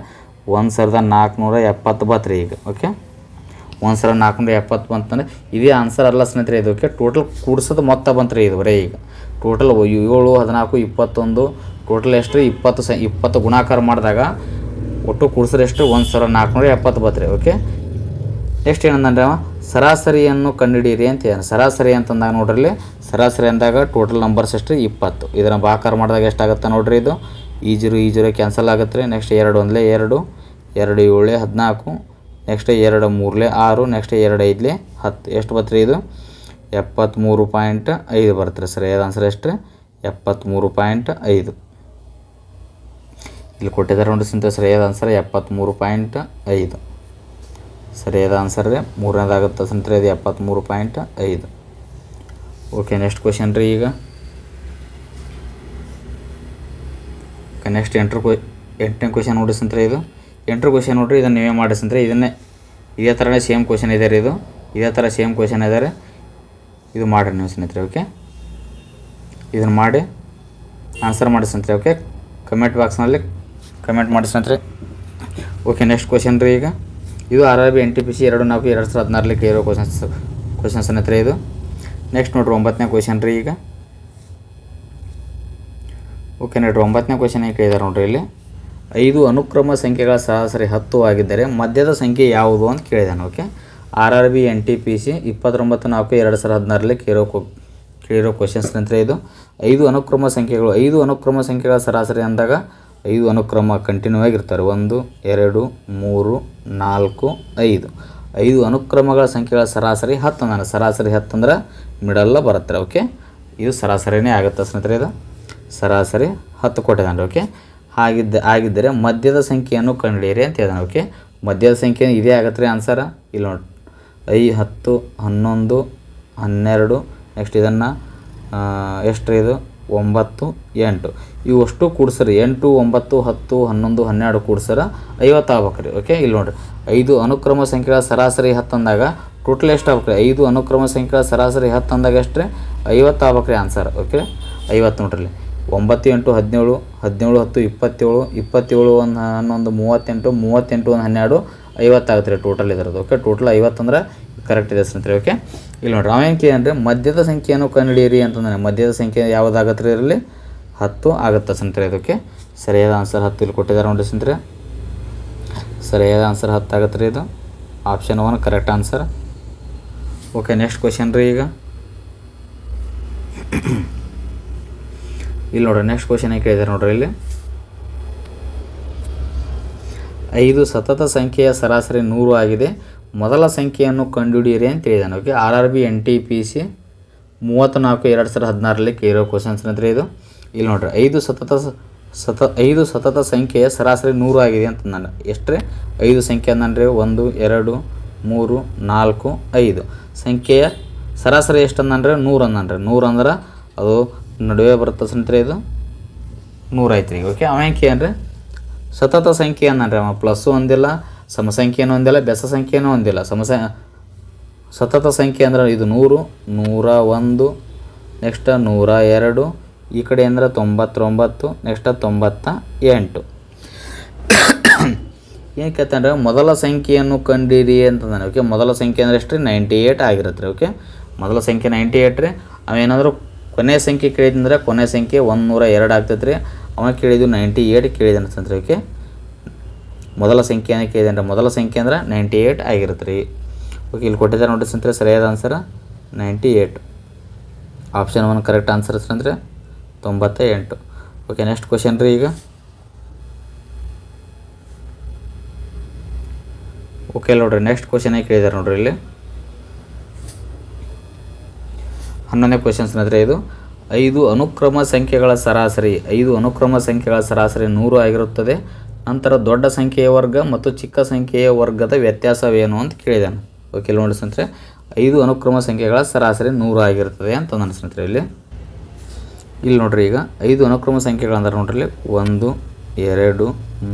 ಒಂದು ಸಾವಿರದ ನಾಲ್ಕುನೂರ ಎಪ್ಪತ್ತು ಬತ್ರಿ ಈಗ, ಓಕೆ? ಒಂದು ಸಾವಿರದ ನಾಲ್ಕುನೂರ ಎಪ್ಪತ್ತು ಬಂತಂದ್ರೆ ಇದೇ ಆನ್ಸರ್ ಅಲ್ಲ ಸ್ನೇಹಿತರೆ ಇದು, ಓಕೆ? ಟೋಟಲ್ ಕೂಡ್ಸೋದು ಮೊತ್ತ ಬಂತ್ರಿ ಇದು ಬರೀ ಈಗ. ಟೋಟಲ್ ಏಳು, ಹದಿನಾಲ್ಕು, ಇಪ್ಪತ್ತೊಂದು ಟೋಟಲ್ ಎಷ್ಟು ರೀ? ಇಪ್ಪತ್ತು ಸ, ಇಪ್ಪತ್ತು ಗುಣಾಕಾರ ಮಾಡಿದಾಗ ಒಟ್ಟು ಕೂಡಿಸ್ರೆ ಎಷ್ಟು ಒಂದು ಸಾವಿರದ ನಾಲ್ಕುನೂರ ಎಪ್ಪತ್ತು ಬತ್ರಿ ಓಕೆ? ನೆಕ್ಸ್ಟ್ ಏನಂದ್ರೆ ಸರಾಸರಿಯನ್ನು ಕಂಡುಹಿಡಿಯಿರಿ ಅಂತ ಹೇಳಿ ಸರಾಸರಿ ಅಂತಂದಾಗ ನೋಡ್ರಿ ಸರಾಸರಿ ಅಂದಾಗ ಟೋಟಲ್ ನಂಬರ್ಸ್ ಎಷ್ಟು? ಇಪ್ಪತ್ತು. ಇದನ್ನು ಬಾಕಾರ ಮಾಡಿದಾಗ ಎಷ್ಟಾಗುತ್ತೆ ನೋಡ್ರಿ ಇದು? ಈ ಜೀರೋ ಈ ಜೀರೋ ಕ್ಯಾನ್ಸಲ್ ಆಗುತ್ತೆ. ನೆಕ್ಸ್ಟ್ ಎರಡು ಒಂದಲೇ ಎರಡು ಎರಡು ಏಳೇ ಹದಿನಾಲ್ಕು ನೆಕ್ಸ್ಟ್ ಎರಡು ಮೂರಲೇ ಆರು ನೆಕ್ಸ್ಟ್ ಎರಡು ಐದಲೇ ಹತ್ತು. ಎಷ್ಟು ಬರ್ತೀರಿ ಇದು? ಎಪ್ಪತ್ತ್ಮೂರು ಪಾಯಿಂಟ್ ಐದು ಬರ್ತೀರಿ ಸರ್. ಸರಿಯಾದ ಆನ್ಸರ್ ಎಷ್ಟು? ಎಪ್ಪತ್ತ್ಮೂರು ಪಾಯಿಂಟ್ ಐದು. ಇಲ್ಲಿ ಕೊಟ್ಟಿದ್ದಾರೆ ನೋಡಿ ಸಿಂತ ಸರಿಯಾದ ಆನ್ಸರ್ ಎಪ್ಪತ್ತ್ಮೂರು ಪಾಯಿಂಟ್ ಐದು. ಸರಿಯಾದ ಆನ್ಸರ್ ರೀ. ಮೂರನೇದಾಗುತ್ತೆ ಸ್ನೇಹಿತರೆ ಇದು ಎಪ್ಪತ್ತ್ಮೂರು ಪಾಯಿಂಟ್ ಐದು. ಓಕೆ ನೆಕ್ಸ್ಟ್ ಕ್ವಶನ್ ರೀ ಈಗ. ನೆಕ್ಸ್ಟ್ ಎಂಟ್ರ್ ಕ್ವ ಎಂಟನೇ ಕ್ವಶನ್ ನೋಡಿ ಸ್ನೇಹಿತರೆ ಇದು. ಎಂಟ್ರ್ ಕ್ವಶನ್ ನೋಡ್ರಿ, ಇದನ್ನು ನೀವೇ ಮಾಡಿ ಇದನ್ನೇ, ಇದೇ ಥರನೇ ಸೇಮ್ ಕ್ವಶನ್ ಇದೆ ರೀ ಇದು. ಇದೇ ಥರ ಸೇಮ್ ಕ್ವಶನ್ ಇದೆ ರೀ. ಇದು ಮಾಡಿರಿ ನೀವು ಸ್ನೇಹಿತರೆ ಓಕೆ ಇದನ್ನು ಮಾಡಿ ಆನ್ಸರ್ ಮಾಡಿ ಸ್ನೇಹಿತರೆ ಓಕೆ ಕಮೆಂಟ್ ಬಾಕ್ಸ್ನಲ್ಲಿ ಕಮೆಂಟ್ ಮಾಡಿ ಸ್ನೇಹಿತರೆ ಓಕೆ ನೆಕ್ಸ್ಟ್ ಕ್ವಶನ್ ರೀ ಈಗ. ಇದು R R B N T P C ಎರಡು ನಾಲ್ಕು ಎರಡು ಸಾವಿರದ ಹದಿನಾರಲಿಕ್ಕೆ ಇರೋ ಕ್ವಶನ್ಸ್ ಕ್ವಶನ್ಸ್ ಹತ್ರ ಇದು. ನೆಕ್ಸ್ಟ್ ನೋಡ್ರಿ ಒಂಬತ್ತನೇ ಕ್ವಶನ್ ರೀ ಈಗ. ಓಕೆ ನೋಡ್ರಿ ಒಂಬತ್ತನೇ ಕ್ವಶನ್ ಏನು ಕೇಳಿದಾರೆ ನೋಡ್ರಿ ಇಲ್ಲಿ. ಐದು ಅನುಕ್ರಮ ಸಂಖ್ಯೆಗಳ ಸರಾಸರಿ ಹತ್ತು ಆಗಿದ್ದರೆ ಮಧ್ಯದ ಸಂಖ್ಯೆ ಯಾವುದು ಅಂತ ಕೇಳಿದಾನೆ okay R R B N T P C ಇಪ್ಪತ್ತೊಂಬತ್ತು ನಾಲ್ಕು ಎರಡು ಸಾವಿರದ ಹದಿನಾರಲ್ಲಿ ಕೇಳೋ ಕೇಳಿರೋ ಕ್ವಶನ್ಸ್ ನಂತರ ಇದು. ಐದು ಅನುಕ್ರಮ ಸಂಖ್ಯೆಗಳು, ಐದು ಅನುಕ್ರಮ ಸಂಖ್ಯೆಗಳ ಸರಾಸರಿ ಅಂದಾಗ ಐದು ಅನುಕ್ರಮ ಕಂಟಿನ್ಯೂ ಆಗಿರ್ತಾರೆ ಒಂದು, ಎರಡು, ಮೂರು, ನಾಲ್ಕು, ಐದು. ಐದು ಅನುಕ್ರಮಗಳ ಸಂಖ್ಯೆಗಳ ಸರಾಸರಿ ಹತ್ತು ನಾನು ಸರಾಸರಿ ಹತ್ತು ಅಂದ್ರೆ ಮಿಡಲ್ಲ ಬರುತ್ತೆ ಓಕೆ ಇದು ಸರಾಸರಿನೇ ಆಗುತ್ತೆ ಸ್ನೇಹಿತರೆ ಇದು. ಸರಾಸರಿ ಹತ್ತು ಕೊಟ್ಟಿದ್ದಾನೆ ಓಕೆ ಹಾಗಿದ್ದ, ಆಗಿದ್ದರೆ ಮಧ್ಯದ ಸಂಖ್ಯೆಯನ್ನು ಕಂಡುಹಿಡಿಯಿರಿ ಅಂತ ಹೇಳಿದಾನೆ ಓಕೆ ಮಧ್ಯದ ಸಂಖ್ಯೆ ಇದೇ ಆಗತ್ತೆ ರೀ ಆನ್ಸರ ಇಲ್ಲಿ ನೋಡಿ. ಐ ಹತ್ತು, ಹನ್ನೊಂದು, ಹನ್ನೆರಡು. ನೆಕ್ಸ್ಟ್ ಇದನ್ನು ಎಷ್ಟು ಇದು? ಒಂಬತ್ತು, ಎಂಟು. ಇವಷ್ಟು ಕೂಡ್ಸರಿ. ಎಂಟು, ಒಂಬತ್ತು, ಹತ್ತು, ಹನ್ನೊಂದು, ಹನ್ನೆರಡು ಕೂಡ್ಸರ ಐವತ್ತು ಆಗ್ಬೇಕು ರೀ ಓಕೆ ಇಲ್ಲಿ ನೋಡಿರಿ. ಐದು ಅನುಕ್ರಮ ಸಂಖ್ಯೆಗಳ ಸರಾಸರಿ ಹತ್ತು ಅಂದಾಗ ಟೋಟಲ್ ಎಷ್ಟು ಆಗ್ಬೇಕು ರೀ ಐದು ಅನುಕ್ರಮ ಸಂಖ್ಯೆಗಳ ಸರಾಸರಿ ಹತ್ತು ಅಂದಾಗ ಎಷ್ಟು ಐವತ್ತು ಆಗ್ಬೇಕ್ರಿ ಆನ್ಸರ್ ಓಕೆ ಐವತ್ತು ನೋಡ್ರಿ ಒಂಬತ್ತು, ಎಂಟು, ಹದಿನೇಳು ಹದಿನೇಳು, ಹತ್ತು, ಇಪ್ಪತ್ತೇಳು ಇಪ್ಪತ್ತೇಳು, ಒಂದು, ಹನ್ನೊಂದು, ಮೂವತ್ತೆಂಟು ಮೂವತ್ತೆಂಟು, ಒಂದು, ಹನ್ನೆರಡು ಐವತ್ತಾಗುತ್ತೆ ರೀ ಟೋಟಲ್ ಇದರದ್ದು ಓಕೆ ಟೋಟಲ್ ಐವತ್ತು ಅಂದ್ರೆ ಕರೆಕ್ಟ್ ಇದೆ ಸ್ನೇಹಿತರೆ ಓಕೆ ಇಲ್ಲಿ ನೋಡ್ರಿ ಕೇ ಅಂದರೆ ಮಧ್ಯದ ಸಂಖ್ಯೆಯನ್ನು ಕಂಡುಹಿಡಿಯಿರಿ ಅಂತಂದರೆ ಮಧ್ಯದ ಸಂಖ್ಯೆ ಯಾವುದಾಗತ್ತೆ ರೀ ಇದರಲ್ಲಿ? ಹತ್ತು ಆಗುತ್ತೆ ಸಂತ್ರೆ ಇದಕ್ಕೆ. ಸರಿಯಾದ ಆನ್ಸರ್ ಹತ್ತು ಇಲ್ಲಿ ಕೊಟ್ಟಿದ್ದಾರೆ ನೋಡಿರಿ ಸಂತ್ರೆ. ಸರಿಯಾದ ಆನ್ಸರ್ ಹತ್ತು ಆಗತ್ತೆ ರೀ ಇದು. Option one correct answer okay next question ರೀ ಈಗ. ಇಲ್ಲಿ ನೋಡ್ರಿ ನೆಕ್ಸ್ಟ್ ಕ್ವಶನ್ ಕೇಳಿದ್ದಾರೆ ನೋಡ್ರಿ ಇಲ್ಲಿ. ಐದು ಸತತ ಸಂಖ್ಯೆಯ ಸರಾಸರಿ ನೂರು ಆಗಿದೆ. ಮೊದಲ ಸಂಖ್ಯೆಯನ್ನು ಕಂಡುಹಿಡಿಯಿರಿ ಅಂತ ಹೇಳಿದಾನೆ. Okay R R B N T P C ಮೂವತ್ತು ನಾಲ್ಕು ಎರಡು ಸಾವಿರದ ಹದಿನಾರರಲ್ಲಿ ಕೇಳಿರೋ ಕ್ವಶನ್ಸ್ ಅಂದರೆ ಇದು. ಇಲ್ಲಿ ನೋಡ್ರಿ, ಐದು ಸತತ ಸತ, ಐದು ಸತತ ಸಂಖ್ಯೆಯ ಸರಾಸರಿ ನೂರು ಆಗಿದೆ ಅಂತ ನಾನು ಎಷ್ಟೇ ಐದು ಸಂಖ್ಯೆ ಅಂದ್ರೆ ಒಂದು, ಎರಡು, ಮೂರು, ನಾಲ್ಕು, ಐದು. ಸಂಖ್ಯೆಯ ಸರಾಸರಿ ಎಷ್ಟು ಅಂದಂದ್ರೆ ನೂರು ಅಂದನ್ರಿ. ನೂರು ಅಂದ್ರೆ ಅದು ನಡುವೆ ಬರುತ್ತೆ ಸ್ನೇಹಿತರೆ ಇದು? ನೂರು ಐತ್ರಿ ಓಕೆ ಅವಂಕಿ ಅಂದರೆ ಸತತ ಸಂಖ್ಯೆ ಅನ್ನನ್ರಿ ಅವ. ಪ್ಲಸ್ಸು ಒಂದಿಲ್ಲ ಸಮಸಂಖ್ಯೆನೂ ಒಂದಿಲ್ಲ ಬೆಸ ಸಂಖ್ಯೆನೂ ಒಂದಿಲ್ಲ ಸಮಸ, ಸತತ ಸಂಖ್ಯೆ ಅಂದ್ರೆ ಇದು ನೂರು, ನೂರ ಒಂದು, ನೆಕ್ಸ್ಟ್ ನೂರ ಎರಡು, ಈ ಕಡೆ ಅಂದರೆ ತೊಂಬತ್ತೊಂಬತ್ತು, ನೆಕ್ಸ್ಟ್ ತೊಂಬತ್ತ ಎಂಟು. ಏನಕ್ಕೆ ಮೊದಲ ಸಂಖ್ಯೆಯನ್ನು ಕಂಡಿರಿ ಅಂತಂದ್ರೆ ಓಕೆ ಮೊದಲ ಸಂಖ್ಯೆ ಅಂದರೆ ಎಷ್ಟು ರೀ ನೈಂಟಿ ಏಯ್ಟ್ ಆಗಿರುತ್ತೆ ರೀ ಓಕೆ ಮೊದಲ ಸಂಖ್ಯೆ ನೈಂಟಿ ಏಯ್ಟ್ ರೀ. ಅವೇನಾದರೂ ಕೊನೆ ಸಂಖ್ಯೆ ಕೇಳಿದಂದ್ರೆ ಕೊನೆ ಸಂಖ್ಯೆ ಒಂದು ನೂರ ಎರಡು ಆಗ್ತೈತೆ ರೀ. ಅವ ಕೇಳಿದ್ದು ನೈಂಟಿ ಏಯ್ಟ್ ಕೇಳಿದ ಅಂತಂದ್ರೆ ಓಕೆ ಮೊದಲ ಸಂಖ್ಯೆ ಏನಿದೆ ಅಂದರೆ ಮೊದಲ ಸಂಖ್ಯೆ ಅಂದ್ರೆ ನೈಂಟಿ ಏಯ್ಟ್ ಆಗಿರುತ್ತೆ ರೀ. ಓಕೆ ಇಲ್ಲಿ ಕೊಟ್ಟಿದ್ದಾರೆ ನೋಟಿಸ್ ಅಂದ್ರೆ ಸರಿಯಾದ answer ninety eight option one correct answer ಅಂದರೆ ತೊಂಬತ್ತ ಎಂಟು ಓಕೆ ನೆಕ್ಸ್ಟ್ ಕ್ವಶನ್ ರೀ ಈಗ. ಓಕೆ ನೋಡ್ರಿ ನೆಕ್ಸ್ಟ್ ಕ್ವಶನ್ ಕೇಳಿದ್ದಾರೆ ನೋಡ್ರಿ ಇಲ್ಲಿ? ಹನ್ನೊಂದನೇ ಕ್ವಶನ್ಸ್ ಅಂದರೆ ಇದು. ಐದು ಅನುಕ್ರಮ ಸಂಖ್ಯೆಗಳ ಸರಾಸರಿ, ಐದು ಅನುಕ್ರಮ ಸಂಖ್ಯೆಗಳ ಸರಾಸರಿ ನೂರು ಆಗಿರುತ್ತದೆ. ನಂತರ ದೊಡ್ಡ ಸಂಖ್ಯೆಯ ವರ್ಗ ಮತ್ತು ಚಿಕ್ಕ ಸಂಖ್ಯೆಯ ವರ್ಗದ ವ್ಯತ್ಯಾಸವೇನು ಅಂತ ಕೇಳಿದಾನೆ ಓಕೆ ಇಲ್ಲಿ ನೋಡಿ ಸ್ನೇಹಿತರೆ, ಐದು ಅನುಕ್ರಮ ಸಂಖ್ಯೆಗಳ ಸರಾಸರಿ ನೂರು ಆಗಿರ್ತದೆ ಅಂತ ನನ್ನ ಸ್ನೇಹಿತರೆ ಇಲ್ಲಿ. ಇಲ್ಲಿ ನೋಡ್ರಿ ಈಗ, ಐದು ಅನುಕ್ರಮ ಸಂಖ್ಯೆಗಳಂದ್ರೆ ನೋಡ್ರಿ ಇಲ್ಲಿ, ಒಂದು, ಎರಡು,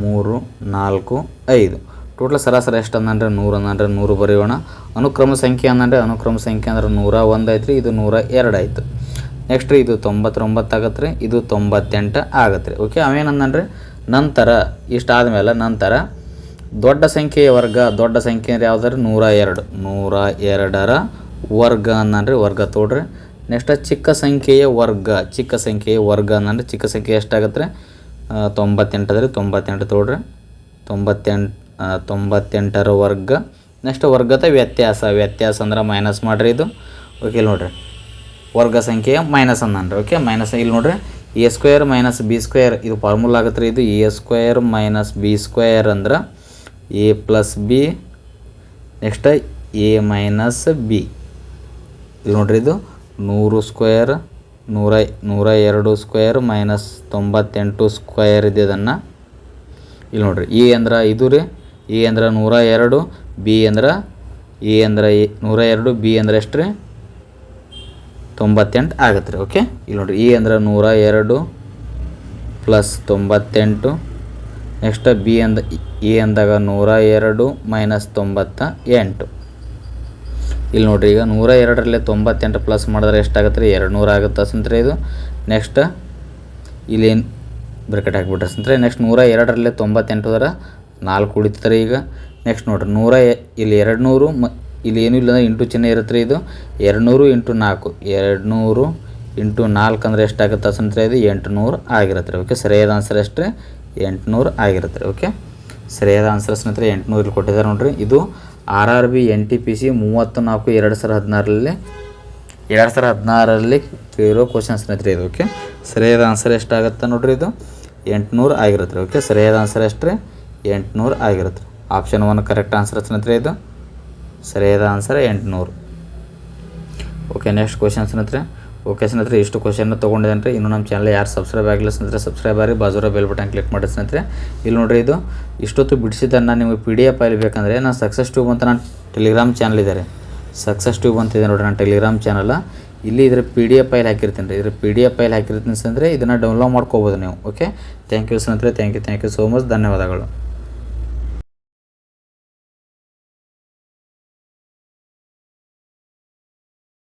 ಮೂರು, ನಾಲ್ಕು, ಐದು. ಟೋಟಲ್ ಸರಾಸರಿ ಎಷ್ಟು ಅಂದರೆ ನೂರು ಅಂದರೆ ನೂರು ಬರೆಯೋಣ. ಅನುಕ್ರಮ ಸಂಖ್ಯೆ ಅಂದರೆ ಅನುಕ್ರಮ ಸಂಖ್ಯೆ ಅಂದ್ರೆ ನೂರ ಒಂದು ಇದು ನೂರ ಎರಡು ಆಯಿತು. ನೆಕ್ಸ್ಟ್ ಇದು ತೊಂಬತ್ತೊಂಬತ್ತು ಆಗತ್ತೆ ರೀ ಇದು ತೊಂಬತ್ತೆಂಟು ಆಗತ್ತೆ ರೀ ಓಕೆ ಅವೇನಂದ್ರೆ ನಂತರ ಇಷ್ಟಾದಮೇಲೆ ನಂತರ, ದೊಡ್ಡ ಸಂಖ್ಯೆಯ ವರ್ಗ, ದೊಡ್ಡ ಸಂಖ್ಯೆ ಅಂದ್ರೆ ಯಾವ್ದಾರು ನೂರ ಎರಡು. ನೂರ ಎರಡರ ವರ್ಗ ಅನ್ನನ್ರಿ, ವರ್ಗ ತೋಡ್ರಿ. ನೆಕ್ಸ್ಟ್ ಚಿಕ್ಕ ಸಂಖ್ಯೆಯ ವರ್ಗ, ಚಿಕ್ಕ ಸಂಖ್ಯೆಯ ವರ್ಗ ಅಂದ್ರೆ ಚಿಕ್ಕ ಸಂಖ್ಯೆ ಎಷ್ಟಾಗತ್ತೆ ರೀ ತೊಂಬತ್ತೆಂಟು ತೊಂಬತ್ತೆಂಟು ತೋಡ್ರಿ. ತೊಂಬತ್ತೆಂಟು ತೊಂಬತ್ತೆಂಟರ ವರ್ಗ. ನೆಕ್ಸ್ಟ್ ವರ್ಗದ ವ್ಯತ್ಯಾಸ ವ್ಯತ್ಯಾಸ ಅಂದ್ರೆ ಮೈನಸ್ ಮಾಡಿರಿ ಇದು. ಓಕೆ ಇಲ್ಲಿ ನೋಡ್ರಿ. ವರ್ಗ ಸಂಖ್ಯೆಯ ಮೈನಸ್ ಅನ್ನನ್ರಿ ಓಕೆ ಮೈನಸ್ ಇಲ್ಲಿ ನೋಡ್ರಿ. A square minus b square, ಇದು ಫಾರ್ಮುಲಾ ಆಗತ್ತೆ ರೀ ಇದು a square minus b square ಅಂದ್ರೆ a plus b, next a minus b. ಇದು ನೋಡ್ರಿ, ಇದು ನೂರು ಸ್ಕ್ವೇರ್, ನೂರ ನೂರ ಎರಡು ಸ್ಕ್ವೇರ್ ಮೈನಸ್ ತೊಂಬತ್ತೆಂಟು ಸ್ಕ್ವೇರ್ ಇದೆ ಅದನ್ನು ಇಲ್ಲಿ ನೋಡ್ರಿ, ಎ ಅಂದ್ರೆ ಇದು ರೀ, ಎ ಅಂದ್ರೆ ನೂರ ಎರಡು, ಬಿ ಅಂದ್ರೆ ಎ ಅಂದ್ರೆ ಎ- ನೂರ ಎರಡು, ಬಿ ಅಂದ್ರೆ ಎಷ್ಟು ರೀ ತೊಂಬತ್ತೆಂಟು ಆಗತ್ತೆ ರೀ ಓಕೆ ಇಲ್ಲಿ ನೋಡ್ರಿ ಎ ಅಂದ್ರೆ ನೂರ ಎರಡು ಪ್ಲಸ್ ತೊಂಬತ್ತೆಂಟು. ನೆಕ್ಸ್ಟ್ ಬಿ ಅಂದ ಎ ಅಂದಾಗ ನೂರ ಎರಡು ಮೈನಸ್ ತೊಂಬತ್ತ ಎಂಟು ಇಲ್ಲಿ ನೋಡ್ರಿ, ಈಗ ನೂರ ಎರಡರಲ್ಲೇ ತೊಂಬತ್ತೆಂಟು ಪ್ಲಸ್ ಮಾಡಿದ್ರೆ ಎಷ್ಟಾಗತ್ತೆ ರೀ ಎರಡು ನೂರ ಆಗುತ್ತೆ ಸಂತ್ರೆ ಇದು? ನೆಕ್ಸ್ಟ್ ಇಲ್ಲೇನು ಬ್ರೆಕೆಟ್ ಹಾಕ್ಬಿಟ್ರೆ ಸಂತ್ರೆ ನೆಕ್ಸ್ಟ್ ನೂರ ಎರಡರಲ್ಲೇ ತೊಂಬತ್ತೆಂಟು ಅದರ ನಾಲ್ಕು ಉಳಿತಾರೆ ಈಗ. ನೆಕ್ಸ್ಟ್ ನೋಡಿರಿ, ನೂರ ಇಲ್ಲಿ ಎರಡು ನೂರು ಮ ಇಲ್ಲಿ ಏನೂ ಇಲ್ಲ ಇಂಟು ಚಿಹ್ನೆ ಇರುತ್ತೆ ಇದು? ಎರಡುನೂರು ಇಂಟು ನಾಲ್ಕು. ಎರಡುನೂರು ಇಂಟು ನಾಲ್ಕು ಅಂದರೆ ಎಷ್ಟಾಗುತ್ತೆ ಸಂತ್ರೆ ಇದು? ಎಂಟುನೂರು ಆಗಿರುತ್ತೆ ರೀ ಓಕೆ ಸರಿಯಾದ ಆನ್ಸರ್ ಎಷ್ಟು ಎಂಟುನೂರು ಆಗಿರುತ್ತೆ ರೀ ಓಕೆ ಸರಿಯಾದ ಆನ್ಸರ್ ಸ್ನೇಹಿತರೆ ಎಂಟುನೂರು ಇಲ್ಲಿ ಕೊಟ್ಟಿದ್ದಾರೆ ನೋಡ್ರಿ. ಇದು R R B N T P C ಮೂವತ್ತು ನಾಲ್ಕು ಎರಡು ಸಾವಿರದ ಹದಿನಾರರಲ್ಲಿ, ಎರಡು ಸಾವಿರದ ಹದಿನಾರರಲ್ಲಿ ಇರೋ ಕ್ವಶನ್ ಸ್ನೇಹಿತರೆ ಇದು. ಓಕೆ ಸರಿಯಾದ ಆನ್ಸರ್ ಎಷ್ಟಾಗುತ್ತೆ ನೋಡ್ರಿ ಇದು? ಎಂಟುನೂರು ಆಗಿರುತ್ತೆ ಓಕೆ ಸರಿಯಾದ ಆನ್ಸರ್ ಎಷ್ಟು ಎಂಟುನೂರು ಆಗಿರುತ್ತೆ ಆಪ್ಷನ್ ಒನ್ ಕರೆಕ್ಟ್ ಆನ್ಸರ್ ಸ್ನೇಹಿತರೆ ಇದು. ಸರಿಯಾದ ಆನ್ಸರ್ ಎಂಟುನೂರು. ಓಕೆ ನೆಕ್ಸ್ಟ್ ಕ್ವಶನ್ ಸ್ನೇಹಿತರೆ. ಓಕೆ ಸ್ನೇಹಿತರೆ, ಇಷ್ಟು ಕ್ವಶನ್ ತೊಗೊಂಡಿದ್ದೇನೆ ಇನ್ನು ನಮ್ಮ ಚಾನಲ್ ಯಾರು ಸಬ್ಸ್ಕ್ರೈಬ್ ಆಗಿಲ್ಲ ಸ್ನೇಹಿತರೆ ಸಬ್ಸ್ಕ್ರೈಬ್ ಆಗಿ ಬಾಜೂರ ಬೆಲ್ ಬಟನ್ ಕ್ಲಿಕ್ ಮಾಡಿ ಸ್ನೇಹಿತರೆ. ಇಲ್ಲಿ ನೋಡ್ರಿ ಇದು, ಇಷ್ಟೊತ್ತು ಬಿಡಿಸಿದ್ದನ್ನು ನಿಮಗೆ ಪಿ ಡಿ ಎಫ್ ಫೈಲ್ ಬೇಕಂದರೆ ನಾನು ಸಕ್ಸಸ್ ಟ್ಯೂಬ್ ಅಂತ ನಾನು ಟೆಲಿಗ್ರಾಮ್ ಚಾನಲ್ ಇದೆ ರೀ. ಸಕ್ಸಸ್ ಟ್ಯೂಬ್ ಅಂತ ಇದೆ ನೋಡ್ರಿ ನಾನು ಟೆಲಿಗ್ರಾಮ್ ಚಾನಲ್ ಇಲ್ಲಿ ಇದ್ರ ಪಿ ಡಿ ಎಫ್ ಫೈಲ್ ಹಾಕಿರ್ತೀನಿ ರೀ. ಇದ್ರ ಪಿ ಡಿ ಎಫ್ ಫೈಲ್ ಹಾಕಿರ್ತೀನಿ ಅಂದರೆ ಇದನ್ನು ಡೌನ್ಲೋಡ್ ಮಾಡ್ಕೋಬೋದು ನೀವು. ಓಕೆ ಥ್ಯಾಂಕ್ ಯು ಸ್ನೇಹಿತರೆ. Thank you thank you so much ಧನ್ಯವಾದಗಳು.